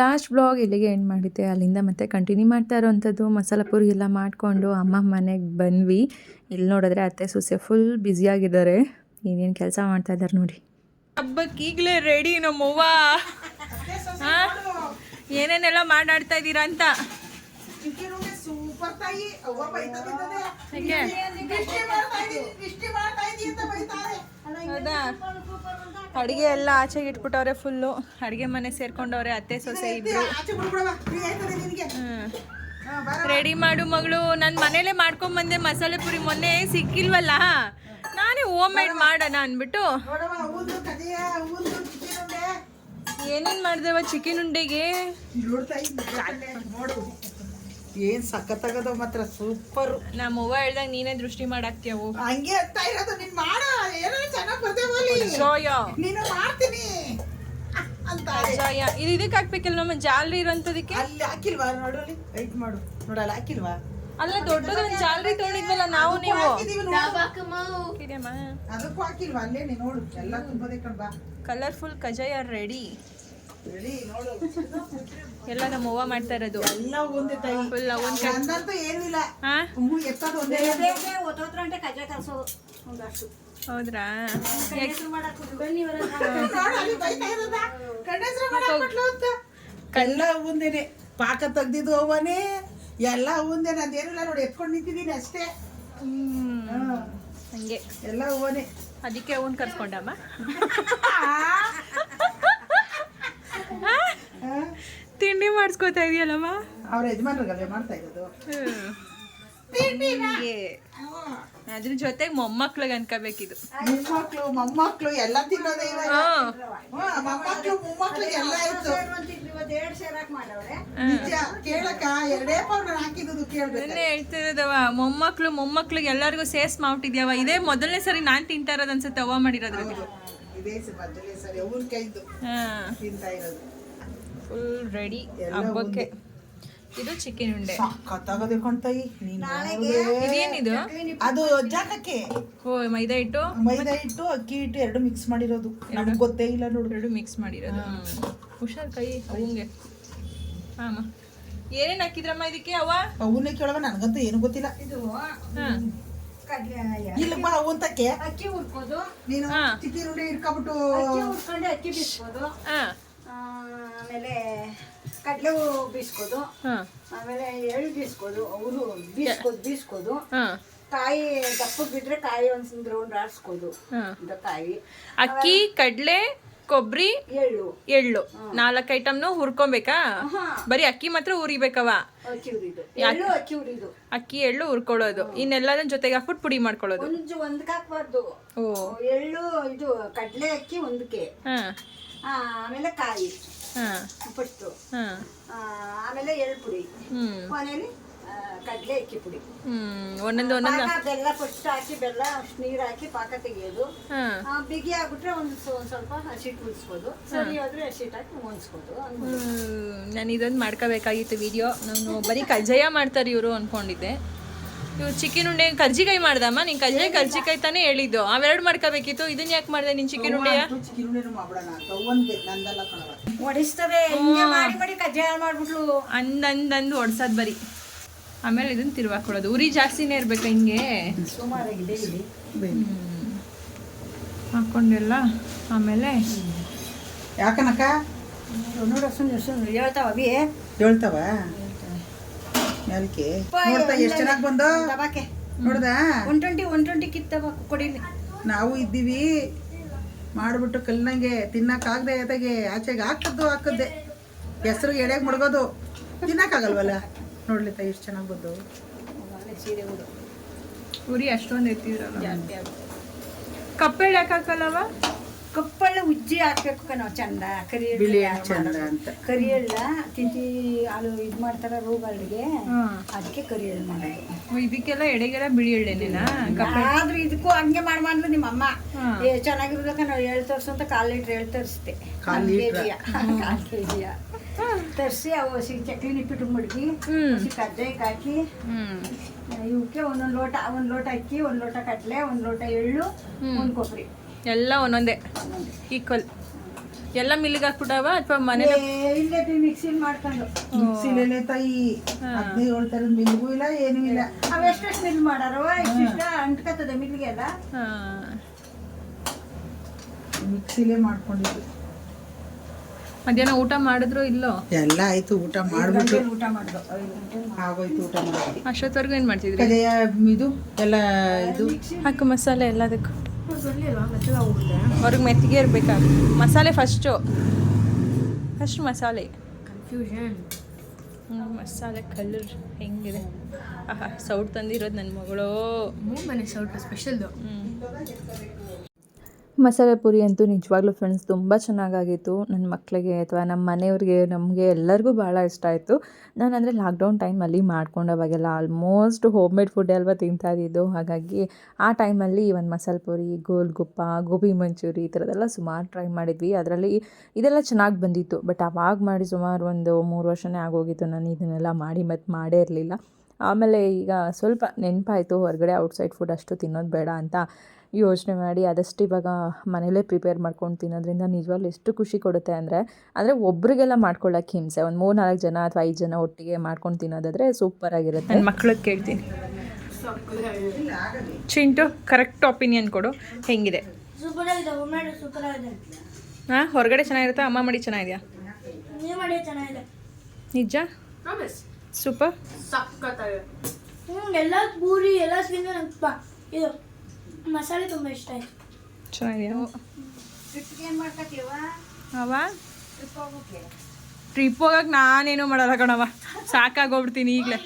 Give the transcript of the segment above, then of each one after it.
Last blog ಇಲ್ಲಿಗೆ end ಮಾಡಿದ್ದೆ. ಅಲ್ಲಿಂದ ಮತ್ತೆ ಕಂಟಿನ್ಯೂ ಮಾಡ್ತಾ ಇರೋವಂಥದ್ದು ಮಸಾಲ ಪೂರಿ ಎಲ್ಲ ಮಾಡಿಕೊಂಡು ಅಮ್ಮ ಮನೆಗೆ ಬಂದ್ವಿ. ಇಲ್ಲಿ ನೋಡಿದ್ರೆ ಅತ್ತೆ ಸೊಸೆ ಫುಲ್ ಬ್ಯುಸಿಯಾಗಿದ್ದಾರೆ ಏನೇನು ಕೆಲಸ ಮಾಡ್ತಾ ಇದ್ದಾರೆ ನೋಡಿ. ಹಬ್ಬಕ್ಕೆ ಈಗಲೇ ರೆಡಿ ನಮ್ಮವ್ವ? ಏನೇನೆಲ್ಲ ಮಾಡಾಡ್ತಾ ಇದ್ದೀರಾ ಅಂತ? ಸೂಪರ್ ತಾಯಿ ಅವ್ವ ಬೈತಾ ಬಿದ್ದದೆ ಹೇಗೆ? ದೃಷ್ಟಿ ಮಾಡ್ತಾ ಇದೀನಿ ದೃಷ್ಟಿ ಮಾಡ್ತಾ ಇದೀನಿ ಅಂತ ಬೈತಾರೆ. ಹೌದಾ? ಅಡಿಗೆ ಎಲ್ಲ ಆಚೆಗೆ ಇಟ್ಬಿಟ್ಟವ್ರೆ ಫುಲ್ಲು ಅಡಿಗೆ ಮನೆ ಸೇರ್ಕೊಂಡವ್ರೆ ಅತ್ತೆ ಸೊಸೆ ಇಬ್ರು. ಬರ ರೆಡಿ ಮಾಡು ಮಗಳು. ನಾನು ಮನೇಲೆ ಮಾಡ್ಕೊಂಡ್ ಬಂದೆ ಮಸಾಲೆ ಪುರಿ ಮೊನ್ನೆ ಸಿಕ್ಕಿಲ್ವಲ್ಲ? ನಾನೇ ಹೋಮ್ ಮೇಡ್ ಮಾಡೋಣ ಅಂದ್ಬಿಟ್ಟು. ಏನೇನು ಮಾಡ್ದೇವ ಚಿಕನ್ ಉಂಡೆಗೆ? ಏನ್ ಸಖತ್ತಾಗದ ಮಾತ್ರ ಸೂಪರ್. ನಮ್ಮವ್ವ ಹೇಳ್ದಾಗ ನೀನೇ ದೃಷ್ಟಿ ಮಾಡಾಕ್ತಿಯವು. ಹಂಗೆ ಅಂತ ಇರೋದು ನೀನ್ ಮಾಡ ಏನೋ ಚೆನ್ನಾಗ್ ಬರ್ತೇವಲ್ಲಿ ಜೋಯ ನೀನು ಮಾಡ್ತೀನಿ. ಅಂತ ಜೋಯ ಇದು ಇದಕ್ಕೆ ಹಾಕ್ಬೇಕಿಲ್ಲ ನಮ್ಮ ಜಾಲರಿ ಇರೋಂಥದಕ್ಕೆ? ಅಲ್ಲಿ ಹಾಕಿಲ್ವಾ? ನೋಡಲಿ ವೈಟ್ ಮಾಡು. ನೋಡಲ್ಲ ಹಾಕಿಲ್ವಾ? ಅಲ್ಲ ದೊಡ್ಡದು ಒಂದು ಜಾಲರಿ ತೊಗೊಂಡಿದ್ವಲ್ಲ ನಾವು ನೀವು. ಅದಕ್ಕೂ ಹಾಕಿಲ್ವಾ? ಅಲ್ಲೇ ನೀ ನೋಡು. ಎಲ್ಲ ತುಂಬದೇ ಕಣ್ ಬಾ. ಕಲರ್ಫುಲ್ ಕಜಾಯ ರೆಡಿ ರೆಡಿ ನೋಡು. ಎಲ್ಲ ನಮ್ಮ ಅವ್ವ ಮಾಡ್ತಾ ಇರೋದು. ಎಲ್ಲ ಒಂದೇ ತಾಯಿ. ಫುಲ್ ಒಂದ್. ನಂದಂತೂ ಏನೂ ಇಲ್ಲ. ಹಾ? ಎತ್ತೋದು ಒಂದೇ ಹೌದ್ರಾ? ನೋಡು, ಅಲ್ಲಿ ಬೈತಾ ಇರೋದ? ಗಂಡಸ್ರು ಮಾಡಾಕ್ಬಿಟ್ಲು ಅಂತ. ಎಲ್ಲ ಒಂದೇನೆ. ಪಾಕ ತೆಗ್ದಿದ್ದು ಅವನೇ ಎಲ್ಲ ಒಂದೇ ನಂದೇನಿಲ್ಲ ನೋಡಿ ಎತ್ಕೊಂಡು ನಿಂತಿದ್ದೀನಿ ಅಷ್ಟೇ. ಹ್ಮ್. ಹಂಗೆ. ಎಲ್ಲ ಅವನೇ ಅದಕ್ಕೆ ಅವನ್ ಕರ್ಕೊಂಡಮ್ಮ ತಿಂಡಿ ಮಾಡಿಸ್ಕೋತಾ ಇದೆಯಲ್ಲಮ್ಮ? ಅವ್ರ ಯಜಮಾನ್ರಿಗಲ್ವೇ ಮಾಡ್ತಾ ಇರೋದು. ಅದ್ರ ಜೊತೆಗೆ ಮೊಮ್ಮಕ್ಳಿಗೆ ಅನ್ಕೋಬೇಕಿದು. ಮೊಮ್ಮಕ್ಳು ಮೊಮ್ಮಕ್ಳು ಎಲ್ಲ ತಿನ್ನೋದೇ ಇವಾಗ. ಹಾ. ಹ್ಮ್, ಮೊಮ್ಮಕ್ಳು ಮೊಮ್ಮಕ್ಳು ಎಲ್ಲ ಆಯ್ತು ನಿಜ ಕೇಳಕ್ಕ ಎರಡೇ ಪೌಡರ್ ಹಾಕಿದ್ದು ಕೇಳ್ಬೇಕು ಅದನ್ನೇ ಹೇಳ್ತಿರೋದವ ಮೊಮ್ಮಕ್ಳು ಮೊಮ್ಮಕ್ಳಿಗೆ ಎಲ್ಲರಿಗೂ ಸೇರ್ಸ್ ಮಾಡ್ಬಿಟ್ಟಿದ್ಯಾವ ಇದೇ ಮೊದಲನೇ ಸರಿ ನಾನ್ ತಿಂತಾ ಇರೋದು ಅನ್ಸುತ್ತೆ ಅವ್ವ ಮಾಡಿರೋದ್ರಲ್ಲಿ. ಇದೇ ಮೊದಲೇ ಸರಿ ಅವ್ರ ಕೈದು ಹಾ. ತಿಂತಾ ಇರೋದು. ಫುಲ್ ರೆಡಿ ಹಬ್ಬಕ್ಕೆ. ಇದು ಚಿಕನ್ ಉಂಡೆ. ಕತ್ತಾಗದೆ ಕಣ್ತಾಯಿ ನೀನು ಇದೇನಿದು? ಅದು ಜಾಕಕ್ಕೆ ಓ ಮೈದಾ ಹಿಟ್ಟು? ಮೈದಾ ಹಿಟ್ಟು ಅಕ್ಕಿ ಹಿಟ್ಟು ಎರಡು ಮಿಕ್ಸ್ ಮಾಡಿರೋದು. ನಮ್ಗೆ ಗೊತ್ತೇ ಇಲ್ಲ ನೋಡು. ಎರಡು ಮಿಕ್ಸ್ ಮಾಡಿರೋದು. ಹುಷಾರ್ ಕೈ ಅವಂಗೆ. ಹಾಂ ಏನೇನ್ ಹಾಕಿದ್ರಮ್ಮ ಇದಕ್ಕೆ ಅವ ಅವನ್ನೇ ಕೇಳವ ನನಗಂತೂ ಏನು ಗೊತ್ತಿಲ್ಲ. ಇದು ಇಲ್ಲ ಬಾ ಅವಂತಕ್ಕೆ ಅಕ್ಕಿ. ಹುರ್ಕೋದು. ನೀನು ಇಟ್ಕೊಬಿಟ್ಟು ಅಕ್ಕಿ ಬಿಸ್ಬೋದು ಅಕ್ಕಿ ಬೀಸ್ಬೋದು. ಹಾ. ಆಮೇಲೆ ಕಡಲೆ ಬೀಸ್ಕೋದು ಹಾ. ಆಮೇಲೆ ಎಳ್ಳು ಬೀಸ್ಕೋದು ಅವರು ಬೀಸ್ಕೋದು ಬೀಸ್ಕೋದು ಹಾ. ಕಾಯಿ ದಪ್ಪ ಬಿದ್ರೆ ಕಾಯಿ ಒಂದ್ ರೌಂಡ್ ಆಡ್ಸ್ಕೋದು ಕಾಯಿ. ಅಕ್ಕಿ ಕಡಲೆ ಕೊಬ್ಬರಿ ಎಳ್ಳು. ಎಳ್ಳು. ನಾಲ್ಕು ಐಟಮ್ನು ಹುರ್ಕೊಬೇಕಾ? ಬರೀ ಅಕ್ಕಿ ಮಾತ್ರ ಹುರಿಬೇಕವ ಅಕ್ಕಿ ಎಳ್ಳು ಹುರ್ಕೊಳ್ಳೋದು. ಇನ್ನೆಲ್ಲದನ್ನ ಜೊತೆಗೆ ಹಾಕ್ಬಿಟ್ಟು ಪುಡಿ ಮಾಡ್ಕೊಳ್ಳೋದು. ಒಂದು ಒಂದಕ್ಕೆ ಹಾಕ್ಬಾರ್ದು. ಓ. ಎಳ್ಳು ಇದು ಕಡಲೆ ಅಕ್ಕಿ ಒಂದಕ್ಕೆ ಹಾಂ. ಆಮೇಲೆ ಕಾಯಿ. ಫಸ್ಟು ಹಾ. ಆಮೇಲೆ ಎಳ್ಳು ಪುಡಿ ಕೊನೆಯಲ್ಲಿ ಕಡಲೆ ಅಕ್ಕಿ ಪುಡಿ. ಹ್ಮ್ ಒಂದೊಂದು ಒಂದೊಂದು. ಬೆಲ್ಲ ಫಸ್ಟ್ ಹಾಕಿ ಬೆಲ್ಲ ನೀರು ಹಾಕಿ ಪಾಕ ತೆಗೆಯೋದು. ಬಿಗಿ ಆಗ್ಬಿಟ್ರೆ ಒಂದು ಸ್ವಲ್ಪ ಹಸಿಟ್ಟು ಉಳಿಸ್ಬೋದು ಸರಿ ಹೋದ್ರೆ ಹಸಿಟ್ಟು ಹಾಕಿ ಮುನ್ಸ್ಬೋದು ನಾನು ಇದೊಂದು ಮಾಡ್ಕೋಬೇಕಾಗಿತ್ತು ವಿಡಿಯೋ. ನಾನು ಬರೀ ಕಜ್ಜಾಯ ಮಾಡ್ತಾರೆ ಇವರು ಅನ್ಕೊಂಡಿದ್ದೆ. ಚಿಕನ್ ಉಂಡೆ ಕರ್ಜಿಕಾಯಿ ಮಾಡ್ದಮ್ಮ? ನೀನ್ ಕಜ್ಜಾಯ ಕರ್ಜಿಕಾಯಿ ತಾನೇ ಹೇಳಿದ್ದು. ಅವೆರಡು ಮಾಡ್ಕೋಬೇಕಿತ್ತು. ಇದನ್ನ ಯಾಕೆ ಮಾಡ್ದೆ ನಿನ್ ಚಿಕನ್ ಉಂಡೆಯ? ಅಂದಂದಂದು ಒಡ್ಸೋದು ಬರೀ. ಆಮೇಲೆ ಇದನ್ನ ತಿರ್ವಾಕೊಳ್ಳೋದು ಉರಿ ಜಾಸ್ತಿನೇ ಇರ್ಬೇಕು ಹಿಂಗೆ. ಹಾಕೊಂಡೆಲ್ಲ. ಆಮೇಲೆ ಯಾಕನಕ್ಕ? ನೋಡು ಅಷ್ಟೊಂದು ಸುಮ್ಮನೆ ಹೇಳ್ತಾವ. ಅಭಿ. ಹೇಳ್ತಾವ? ನೋಡ್ತಾ ಎಷ್ಟು ಚೆನ್ನಾಗಿ ಬಂದು? ದಬಾಕೆ. ನೋಡ್ದಾ? ಒನ್ ಟ್ವೆಂಟಿ ಒನ್ ಟ್ವೆಂಟಿ ಕಿತ್ತವ ಕೊಡಿಲಿ. ನಾವು ಇದ್ದೀವಿ. ಮಾಡಿಬಿಟ್ಟು ಕಲ್ನಂಗೆ ತಿನ್ನಕ್ಕಾಗದೆ ಅದಾಗೆ ಆಚೆಗೆ ಹಾಕದ್ದು ಹಾಕದ್ದೆ. ಹೆಸ್ರಿಗೆ ಎಡೆಗೆ ಮುಡ್ಗೋದು. ತಿನ್ನಕ್ಕಾಗಲ್ವಲ್ಲ ನೋಡ್ಲಿ ತಾಯಿ ಎಷ್ಟು ಚೆನ್ನಾಗಿ ಬಂದು. ಸೀರೆ ಉರಿ ಅಷ್ಟೊಂದು ಎತ್ತಿದ್ರಲ್ಲ. ಕಪ್ಪೆ ಹಾಕಲ್ಲವ ಕಪ್ಪಳ್ಳ ಉಜ್ಜಿ ಹಾಕ್ಬೇಕು ನಾವು ಚಂದ. ಕರಿ ಬಿಳಿ ಚಂದ ಅಂತ. ಕರಿ ಎಳ್ಳ ತಿಥಿ ಇದು ಮಾಡ್ತಾರ ರೋಗಗಳಿಗೆ ಅದಕ್ಕೆ ಕರಿ ಎಳ್ಳು ಮಾಡೋದು. ಇದಕ್ಕೆಲ್ಲ ಎಡೆಗೆಲ್ಲ ಬಿಳಿ ಎಳ್ಳೆನೇನಾ? ಆದ್ರೂ ಇದಕ್ಕೂ ಹಂಗೆ ಮಾಡ್ಬಾರ್ದು ನಿಮ್ಮ ಅಮ್ಮ. ಏ ಚೆನ್ನಾಗಿರ್ಬೇಕ ನಾವು ಎಳ್ ತರ್ಸು ಅಂತ ಕಾಲ್ ಲೀಟ್ರ್ ಎಳ್ ತರಿಸ್ದೆ ಕಾಲ್ ಕೆಜಿಯ ಕಾಲ್ ಕೆಜಿಯ ತರಿಸಿ ಅವು ಹಸಿ ಚಕ್ಲಿ ನಿಪ್ಪಿಟ್ಟು ಮಡ್ಗಿ. ಹಸಿ ಕಜ್ಜಾಯಕ್ಕೆ ಹಾಕಿ ಹ್ಮ್. ಇವಕ್ಕೆ ಒಂದೊಂದು ಲೋಟ ಒಂದ್ ಲೋಟ ಅಕ್ಕಿ ಒಂದ್ ಲೋಟ ಕಡಲೆ ಒಂದ್ ಲೋಟ ಎಳ್ಳು ಒಂದ್ ಕೊಬ್ಬರಿ. ಎಲ್ಲ ಒಂದೊಂದೇ ಈಕ್ವಲ್ ಎಲ್ಲ ಮಿಲ್ಲಿಗೆ ಹಾಕ್ಬಿಟ್ಟಾವ ಅಥವಾ ಮನೆ ಇಲ್ಲೇ ಮಿಕ್ಸಿಲ್ ಮಾಡ್ಕೊಂಡು. ತಾಯಿ ಹದಿನೈದು ಏಳು ಥರದ ಮಿಲ್ಗೂ ಇಲ್ಲ ಏನೂ ಇಲ್ಲ. ಅವ್ ಎಷ್ಟೆಷ್ಟು ಮಿಲ್ ಮಾಡಾರವ ಇಷ್ಟಿಷ್ಟ ಅಂಟ್ಕತ್ತದೆ ಮಿಲ್ಗೆ ಎಲ್ಲ? ಮಿಕ್ಸಿಲೇ ಮಾಡ್ಕೊಂಡಿದ್ವಿ. ಮಧ್ಯಾಹ್ನ ಊಟ ಮಾಡಿದ್ರು ಇಲ್ಲೋ? ಎಲ್ಲ ಆಯ್ತು ಊಟ ಮಾಡ್ಬಿಟ್ಟು. ಊಟ ಮಾಡಿದ್ರು ಆಗೋಯ್ತು ಊಟ ಮಾಡಿ ಅಷ್ಟೊತ್ತವರೆಗೂ ಏನು ಮಾಡ್ತಿದ್ರಿ? ಇದು ಎಲ್ಲ ಇದು. ಹಾಕು ಮಸಾಲೆ ಎಲ್ಲದಕ್ಕೂ. ಹೊರಗೆ ಮೆತ್ತಿಗೆ ಇರಬೇಕಾ? ಮಸಾಲೆ ಫಸ್ಟು ಫಸ್ಟ್ ಮಸಾಲೆ. ಕನ್ಫ್ಯೂಷನ್ ಮಸಾಲೆ ಕಲರ್ ಹೆಂಗಿದೆ? ಆಹಾ ಸೌಟ್ ತಂದಿರೋದು ನನ್ನ ಮಗಳು. ಮನೆ ಸೌಟ್ ಸ್ಪೆಷಲ್ದು ಹ್ಞೂ ಮಸಾಲೆ ಪುರಿ ಅಂತೂ ನಿಜವಾಗ್ಲೂ ಫ್ರೆಂಡ್ಸ್ ತುಂಬ ಚೆನ್ನಾಗಾಗಿತ್ತು. ನನ್ನ ಮಕ್ಕಳಿಗೆ ಅಥವಾ ನಮ್ಮ ಮನೆಯವ್ರಿಗೆ, ನಮಗೆ ಎಲ್ಲರಿಗೂ ಭಾಳ ಇಷ್ಟ ಆಯಿತು. ನಾನು ಅಂದರೆ ಲಾಕ್ಡೌನ್ ಟೈಮಲ್ಲಿ ಮಾಡ್ಕೊಂಡವಾಗೆಲ್ಲ ಆಲ್ಮೋಸ್ಟ್ ಹೋಮ್ ಮೇಡ್ ಫುಡ್ ಅಲ್ವಾ ತಿಂತಾ ಇದ್ದಿದ್ದು. ಹಾಗಾಗಿ ಆ ಟೈಮಲ್ಲಿ ಒಂದು ಮಸಾಲೆ ಪುರಿ, ಗೋಲ್ಗುಪ್ಪ, ಗೋಬಿ ಮಂಚೂರಿ ಈ ಥರದ್ದೆಲ್ಲ ಸುಮಾರು ಟ್ರೈ ಮಾಡಿದ್ವಿ. ಅದರಲ್ಲಿ ಇದೆಲ್ಲ ಚೆನ್ನಾಗಿ ಬಂದಿತ್ತು. ಬಟ್ ಅವಾಗ ಮಾಡಿ ಸುಮಾರು ಒಂದು ಮೂರು ವರ್ಷನೇ ಆಗೋಗಿತ್ತು. ನಾನು ಇದನ್ನೆಲ್ಲ ಮಾಡಿ ಮತ್ತು ಮಾಡೇ ಇರಲಿಲ್ಲ. ಆಮೇಲೆ ಈಗ ಸ್ವಲ್ಪ ನೆನಪಾಯಿತು ಹೊರಗಡೆ ಔಟ್ಸೈಡ್ ಫುಡ್ ಅಷ್ಟು ತಿನ್ನೋದು ಬೇಡ ಅಂತ ಯೋಚನೆ ಮಾಡಿ ಆದಷ್ಟು ಇವಾಗ ಮನೇಲೇ ಪ್ರಿಪೇರ್ ಮಾಡ್ಕೊಂಡು ತಿನ್ನೋದ್ರಿಂದ ನಿಜವಾಗ್ಲು ಎಷ್ಟು ಖುಷಿ ಕೊಡುತ್ತೆ ಅಂದರೆ ಅಂದರೆ ಒಬ್ರಿಗೆಲ್ಲ ಮಾಡ್ಕೊಳ್ಳೋಕೆ ಹಿಂಸೆ. ಒಂದು ಮೂರು ನಾಲ್ಕು ಜನ ಅಥವಾ ಐದು ಜನ ಒಟ್ಟಿಗೆ ಮಾಡ್ಕೊಂಡು ತಿನ್ನೋದಾದರೆ ಸೂಪರಾಗಿರುತ್ತೆ ನನ್ನ ಮಕ್ಳಿಗೆ ಕೇಳ್ತೀನಿ. ಚಿಂಟು ಕರೆಕ್ಟ್ ಒಪಿನಿಯನ್ ಕೊಡು. ಹೆಂಗಿದೆ? ಸೂಪರ್ ಆಗಿದೆ ಒಮ್ಮೆಡು ಸೂಪರ್ ಆಗಿದೆ ಹಾಂ ಹೊರಗಡೆ ಚೆನ್ನಾಗಿರುತ್ತಾ? ಅಮ್ಮ ಮಾಡಿ ಚೆನ್ನಾಗಿದೆಯಾ? ನಿಜ? ಸೂಪರ್ ಸಕ್ಕತ್ತಾಗಿದೆ ಎಲ್ಲ ಪೂರಿ ಎಲ್ಲ ತಿಂದು ನಂಗೆ ಬಾ ಇದು ಮಸಾಲೆ ತುಂಬ ಇಷ್ಟ ಆಯ್ತು. ಚೆನ್ನಾಗಿದೆಯಾ? ಏನು ಮಾಡ್ಕತ್ತೀವ ಅವ ಟ್ರಿಪ್ ಹೋಗಕ್ಕೆ ನಾನೇನು ಮಾಡಲ್ಲ ಕಣವ ಸಾಕಾಗೋಗ್ಬಿಡ್ತೀನಿ ಈಗಲೇ.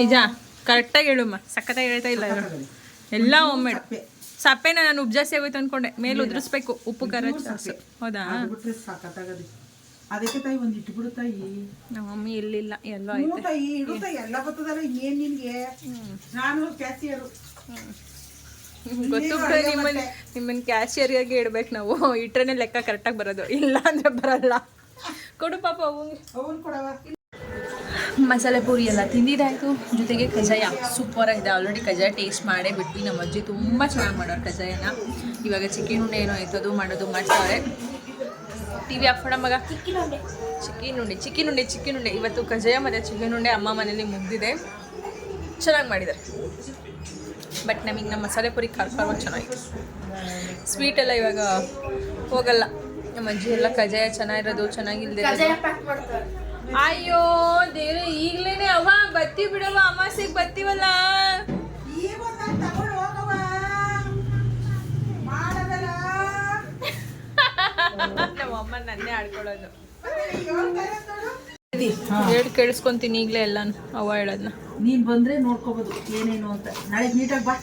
ನಿಜ ಕರೆಕ್ಟಾಗಿ ಹೇಳುಮ್ಮ ಸಕ್ಕತ್ತಾಗಿ ಹೇಳ್ತಾ ಇಲ್ಲ ಎಲ್ಲ ಒಮ್ಮೆಡು ಸಪ್ಪೆನ ನಾನು ಉಬ್ಜಾಸ್ತಿ ಆಗೋಯ್ತು ಅನ್ಕೊಂಡೆ. ಮೇಲೆ ಉದುರಿಸ್ಬೇಕು. ಉಪ್ಪು ಖಾರ ಸಾಸು ಹೌದಾ? ಬಿಟ್ರೆ ಸಾಕತ್ತಾಗದೆ. ಅದಕ್ಕೆ ತಾಯಿ ಒಂದು ಇಟ್ಬಿಡು ತಾಯಿ. ನಮ್ಮ ಮಮ್ಮಿ ಇಲ್ಲಿಲ್ಲ ಎಲ್ಲೋ ಹ್ಞೂ ಐತೆ ತಾಯಿ ಇಡು ತಾಯಿ ಎಲ್ಲ ಬರ್ತದಲ್ಲ ಏನು ನಿನ್ಗೆ? ನಾನು ಕ್ಯಾಸಿಯರು. ಗೊತ್ತು ಬಿಡು ನಿಮ್ಮನ್ನ ನಿಮ್ಮನ್ನ ಕ್ಯಾಶಿಯರ್ಗಾಗಿ ಇಡ್ಬೇಕು ನಾವು. ಇಟ್ರೇನೆ ಲೆಕ್ಕ ಕರೆಕ್ಟಾಗಿ ಬರೋದು. ಇಲ್ಲ ಅಂದ್ರೆ ಬರಲ್ಲ. ಕೊಡು ಪಾಪ ಅವಂಗೆ ಅವನು ಕೊಡವ. ಮಸಾಲೆ ಪೂರಿ ಎಲ್ಲ ತಿಂದಿದ್ದಾಯಿತು. ಜೊತೆಗೆ ಕಜಾಯ ಸೂಪರಾಗಿದೆ ಆಲ್ರೆಡಿ ಕಜಾಯ ಟೇಸ್ಟ್ ಮಾಡೇ ಬಿಟ್ವಿ. ನಮ್ಮ ಅಜ್ಜಿ ತುಂಬ ಚೆನ್ನಾಗಿ ಮಾಡೋರು ಕಜಾಯನ ಇವಾಗ ಚಿಕನ್ ಉಂಡೆ ಏನೋ ಐತದು ಮಾಡೋದು ಮಾಡ್ತಾರೆ. ಟಿ ವಿ ಹಾಕೋಣ ಮಗ. ಚಿಕ್ಕಿ ಉಂಡೆ. ಚಿಕನ್ ಉಂಡೆ ಚಿಕನ್ ಉಂಡೆ ಇವತ್ತು ಕಜಾಯ ಮತ್ತು ಚಿಕನ್ ಉಂಡೆ ಅಮ್ಮ ಮನೇಲಿ ಮುಗ್ದಿದೆ. ಚೆನ್ನಾಗಿ ಮಾಡಿದ್ದಾರೆ. ಬಟ್ ನಮಗೆ ನಮ್ಮ ಮಸಾಲೆ ಪುರಿ ಖಾರವಾಗಿ ಚೆನ್ನಾಗಿತ್ತು. ಸ್ವೀಟ್ ಎಲ್ಲ ಇವಾಗ ಹೋಗಲ್ಲ. ನಮ್ಮ ಅಜ್ಜಿ ಎಲ್ಲ ಕಜಾಯ ಚೆನ್ನಾಗಿರೋದು ಚೆನ್ನಾಗಿಲ್ಲದೆ ಅಯ್ಯೋ ದೇವ್ರೆ ಈಗ್ಲೇನೆ ಅವ ಬತ್ತಿ ಬಿಡವ ಅಮಾಸೆಗೆ ಬತ್ತಿವಲ್ಲ? ನಮ್ಮ ಅಮ್ಮ ನನ್ನೇ ಆಡ್ಕೊಳ್ಳೋದು. ಹೇಳಿ? ಕೇಳಿಸ್ಕೊಂತೀನಿ ಈಗಲೇ ಎಲ್ಲಾನು ಅವ ಹೇಳೋದನ್ನ ನೀನ್ ಬಂದ್ರೆ ನೋಡ್ಕೋಬಹುದು ಏನೇನು ಅಂತ. ನಾಳೆ ನೀಟಾಗಿ ಬಾ.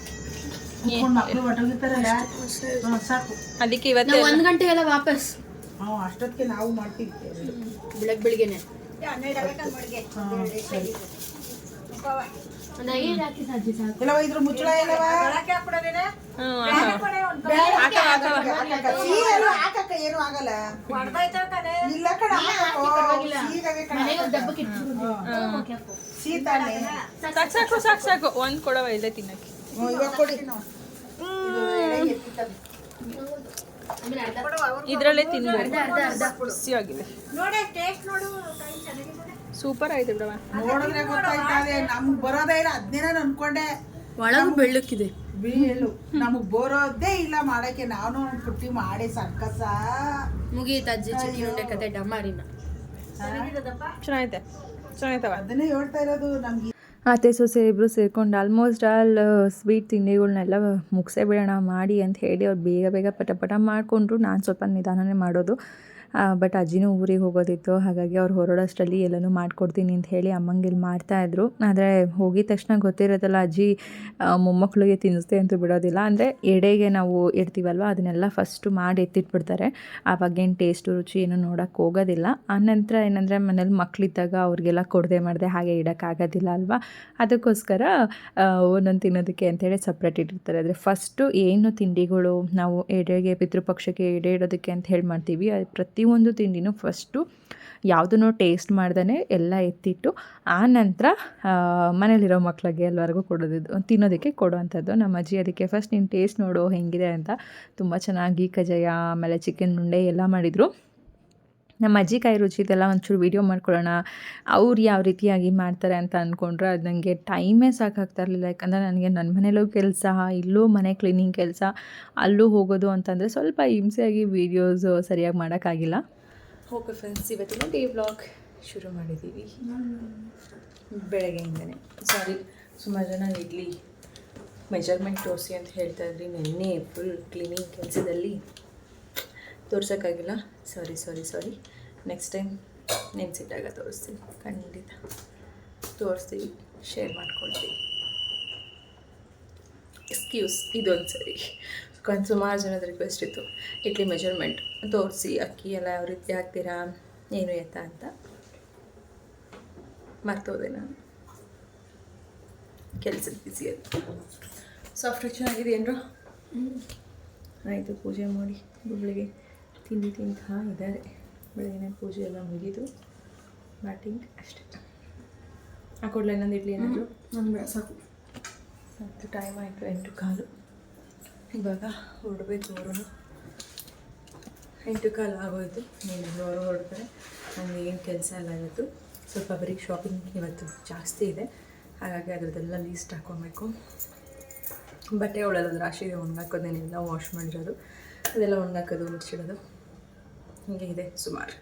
ಅದಕ್ಕೆ ಇವತ್ತು ಒಂದು ಗಂಟೆಗೆಲ್ಲ ವಾಪಸ್. ಅಷ್ಟೊತ್ತಿಗೆ ನಾವು ಮಾಡ್ತೀವಿ ಬೆಳಗ್ಗೆ ಬೆಳಿಗ್ಗೆನೆ. ಎಲ್ಲ ಹಾಕಕ್ಕ ಏನು ಆಗಲ್ಲ ಇಲ್ಲ ಕಣ ಸಾಕು ಸಾಕು ಸಾಕು. ಸಾಕು ಒಂದು ಕೊಡವ ಇದೆ ತಿನ್ನಕ್ಕೆ. ಇವಾಗ ಕೊಡಿ. ಇದರಲ್ಲೇ ತಿನ್ಬೋದು. ಖುಷಿಯಾಗಿದೆ. ನೋಡಿ ಟೇಸ್ಟ್ ನೋಡು ಸೂಪರ್ ಆಯ್ತು ಬಿಡವ ನೋಡಿದ್ರೆ ಗೊತ್ತಾಯ್ತದೆ ನಮ್ಗೆ ಬರೋದೇ ಇಲ್ಲ ಅದನ್ನೇ ನಾನು ಅನ್ಕೊಂಡೆ ಒಳಗೂ ಬೆಳ್ಳಕ್ಕಿದೆ. ಬೀಳು. ನಮಗ್ ಬರೋದೇ ಇಲ್ಲ ಮಾಡಕ್ಕೆ ನಾನು ಒಂದು ಪುಟ್ಟಿ ಮಾಡಿ ಸರ್ಕಸ. ಮುಗಿಯಿತು ಅಜ್ಜಿ ಚಿಕ್ಕಿ ಉಂಡೆ ಕತೆ ಡಮಾರಿನ. ಚೆನ್ನಾಗೈತೆ ಚೆನ್ನಾಯ್ತವ ಅದನ್ನೇ ಹೇಳ್ತಾ ಇರೋದು ನಮ್ಗೆ ಅತ್ತೆ ಸೊಸೆ ಇಬ್ಬರು ಸೇರ್ಕೊಂಡು ಆಲ್ಮೋಸ್ಟ್ ಆಲ್ ಸ್ವೀಟ್ ತಿಂಡಿಗಳನ್ನೆಲ್ಲ ಮುಗಿಸೇ ಬಿಡೋಣ, ಮಾಡಿ ಅಂತ ಹೇಳಿ ಅವ್ರು ಬೇಗ ಬೇಗ ಪಟ ಪಟ ಮಾಡಿಕೊಂಡ್ರು. ನಾನು ಸ್ವಲ್ಪ ನಿಧಾನನೇ ಮಾಡೋದು. ಬಟ್ ಅಜ್ಜಿನೂ ಊರಿಗೆ ಹೋಗೋದಿತ್ತು. ಹಾಗಾಗಿ ಅವ್ರು ಹೊರಡೋಷ್ಟರಲ್ಲಿ ಎಲ್ಲನೂ ಮಾಡಿಕೊಡ್ತೀನಿ ಅಂತ ಹೇಳಿ ಅಮ್ಮಂಗೆ ಇಲ್ಲಿ ಮಾಡ್ತಾಯಿದ್ರು ಆದರೆ ಹೋಗಿದ ತಕ್ಷಣ ಗೊತ್ತಿರೋದಲ್ಲ, ಅಜ್ಜಿ ಮೊಮ್ಮಕ್ಕಳಿಗೆ ತಿನ್ನಿಸ್ದೆ ಅಂತೂ ಬಿಡೋದಿಲ್ಲ. ಅಂದರೆ ಎಡೆಗೆ ನಾವು ಇಡ್ತೀವಲ್ವ, ಅದನ್ನೆಲ್ಲ ಫಸ್ಟು ಮಾಡಿ ಎತ್ತಿಟ್ಬಿಡ್ತಾರೆ. ಆವಾಗೇನು ಟೇಸ್ಟು ರುಚಿ ಏನು ನೋಡೋಕ್ಕೆ ಹೋಗೋದಿಲ್ಲ. ಆನಂತರ ಏನಂದರೆ ಮನೇಲಿ ಮಕ್ಕಳಿದ್ದಾಗ ಅವ್ರಿಗೆಲ್ಲ ಕೊಡದೆ ಮಾಡದೆ ಹಾಗೆ ಇಡೋಕ್ಕಾಗೋದಿಲ್ಲ ಅಲ್ವಾ? ಅದಕ್ಕೋಸ್ಕರ ಒಂದೊಂದು ತಿನ್ನೋದಕ್ಕೆ ಅಂತೇಳಿ ಸಪ್ರೇಟ್ ಇಟ್ಟಿರ್ತಾರೆ. ಆದರೆ ಫಸ್ಟು ಏನು ತಿಂಡಿಗಳು ನಾವು ಎಡೆಗೆ, ಪಿತೃಪಕ್ಷಕ್ಕೆ ಎಡೆ ಇಡೋದಕ್ಕೆ ಅಂತ ಹೇಳಿ ಮಾಡ್ತೀವಿ. ಅದು ಪ್ರತಿಯೊಂದು ತಿಂಡಿನೂ ಫಸ್ಟು ಯಾವುದನ್ನು ಟೇಸ್ಟ್ ಮಾಡ್ದೇ ಎಲ್ಲ ಎತ್ತಿಟ್ಟು, ಆ ನಂತರ ಮನೇಲಿರೋ ಮಕ್ಳಿಗೆ ಎಲ್ಲರಿಗೂ ಕೊಡೋದಿದ್ದು ತಿನ್ನೋದಕ್ಕೆ ಕೊಡುವಂಥದ್ದು. ನಮ್ಮ ಅಜ್ಜಿ ಅದಕ್ಕೆ ಫಸ್ಟ್ ನೀನು ಟೇಸ್ಟ್ ನೋಡು, ಹೆಂಗಿದೆ ಅಂತ. ತುಂಬ ಚೆನ್ನಾಗಿ ಕಜ್ಜಾಯ, ಆಮೇಲೆ ಚಿಕನ್ ಉಂಡೆ ಎಲ್ಲ ಮಾಡಿದರು. ನಮ್ಮ ಅಜ್ಜಿ ಕೈ ರುಚಿದೆಲ್ಲ ಒಂಚೂರು ವೀಡಿಯೋ ಮಾಡ್ಕೊಳ್ಳೋಣ. ಅವ್ರು ಯಾವ ರೀತಿಯಾಗಿ ಮಾಡ್ತಾರೆ ಅಂತ ಅಂದ್ಕೊಂಡ್ರೆ ಅದು ನನಗೆ ಟೈಮೇ ಸಾಕಾಗ್ತಾ ಇರಲಿಲ್ಲ. ಯಾಕಂದರೆ ನನಗೆ ನನ್ನ ಮನೇಲೂ ಕೆಲಸ, ಇಲ್ಲೂ ಮನೆ ಕ್ಲೀನಿಂಗ್ ಕೆಲಸ, ಅಲ್ಲೂ ಹೋಗೋದು ಅಂತಂದರೆ ಸ್ವಲ್ಪ ಹಿಂಸೆಯಾಗಿ ವೀಡಿಯೋಸು ಸರಿಯಾಗಿ ಮಾಡೋಕ್ಕಾಗಿಲ್ಲ. ಓಕೆ ಫ್ರೆಂಡ್ಸ್ ಇವತ್ತಿನ ಡೇ ವ್ಲಾಗ್ ಶುರು ಮಾಡಿದ್ದೀವಿ ಬೆಳಗ್ಗೆಯಿಂದನೇ. ಸಾರಿ ಸುಮಾರು ಜನ ಇಡ್ಲಿ ಮೆಜರ್ಮೆಂಟ್ ತೋರಿಸಿ ಅಂತ ಹೇಳ್ತಾ ಇದ್ರಿ. ನಿನ್ನೆ ಫುಲ್ ಕ್ಲೀನಿಂಗ್ ಕೆಲಸದಲ್ಲಿ ತೋರ್ಸೋಕ್ಕಾಗಿಲ್ಲ. ಸಾರಿ ಸಾರಿ ಸಾರಿ ನೆಕ್ಸ್ಟ್ ಟೈಮ್ ನೆನ್ಸಿಟ್ಟಾಗ ತೋರಿಸ್ತೀನಿ. ಖಂಡಿತ. ತೋರಿಸ್ತೀವಿ ಶೇರ್ ಮಾಡ್ಕೊಳ್ತೀವಿ ಎಕ್ಸ್ಕ್ಯೂಸ್ ಇದೊಂದು ಸರಿ ಕಣ್ ಸುಮಾರು ಜನದ ರಿಕ್ವೆಸ್ಟ್ ಇತ್ತು. ಇಡ್ಲಿ ಮೆಜರ್ಮೆಂಟ್ ತೋರಿಸಿ ಅಕ್ಕಿ ಎಲ್ಲ ಯಾವ ರೀತಿ ಹಾಕ್ತೀರಾ? ಏನು ಎತ್ತ ಅಂತ. ಮರ್ತೋದೆ ನಾನು. ಕೆಲಸದ ಬಿಸಿ ಅದು ಸಾಫ್ಟ್ ಚೆನ್ನಾಗಿದೆ ಏನರು ಆಯಿತು ಪೂಜೆ ಮಾಡಿ. ಗುಬ್ಳಿಗೆ ತಿಂಡಿ ತಿಂತಾ ಇದ್ದಾರೆ. ಬೆಳಗಿನ ಪೂಜೆ ಎಲ್ಲ ಮುಗಿದು ಬ್ಯಾಟಿಂಗ್ ಅಷ್ಟೇ. ಹಾಕೊಡ್ಲ ಇನ್ನೊಂದು ಇಡ್ಲಿ ಏನಾದರೂ? ಸಾಕು. ಮತ್ತು ಟೈಮ್ ಆಯಿತು ಎಂಟು ಕಾಲು. ಇವಾಗ ಹೊರಡಬೇಕು ಅವರು ಎಂಟು ಕಾಲು ಆಗೋಯ್ತು. ನೀನು ಅವರು ಹೊರಡ್ತಾರೆ. ನನಗೆ ಏನು ಕೆಲಸ ಎಲ್ಲ ಇವತ್ತು. ಸ್ವಲ್ಪ ಬರೀ ಶಾಪಿಂಗ್ ಇವತ್ತು ಜಾಸ್ತಿ ಇದೆ. ಹಾಗಾಗಿ ಅದರದ್ದೆಲ್ಲ ಲೀಸ್ಟ್ ಹಾಕ್ಕೊಬೇಕು ಬಟ್ಟೆ ಒಳ್ಳೆಯದು ರಾಶಿ ಒಣಗಾಕೋದೇನಿಲ್ಲ ವಾಶ್ ಮಾಡಿರೋದು. ಅದೆಲ್ಲ ಒಣಗಾಕೋದು ಮುಚ್ಚಿಡೋದು. ಹೀಗೆ ಇದೆ ಸುಮಾರು.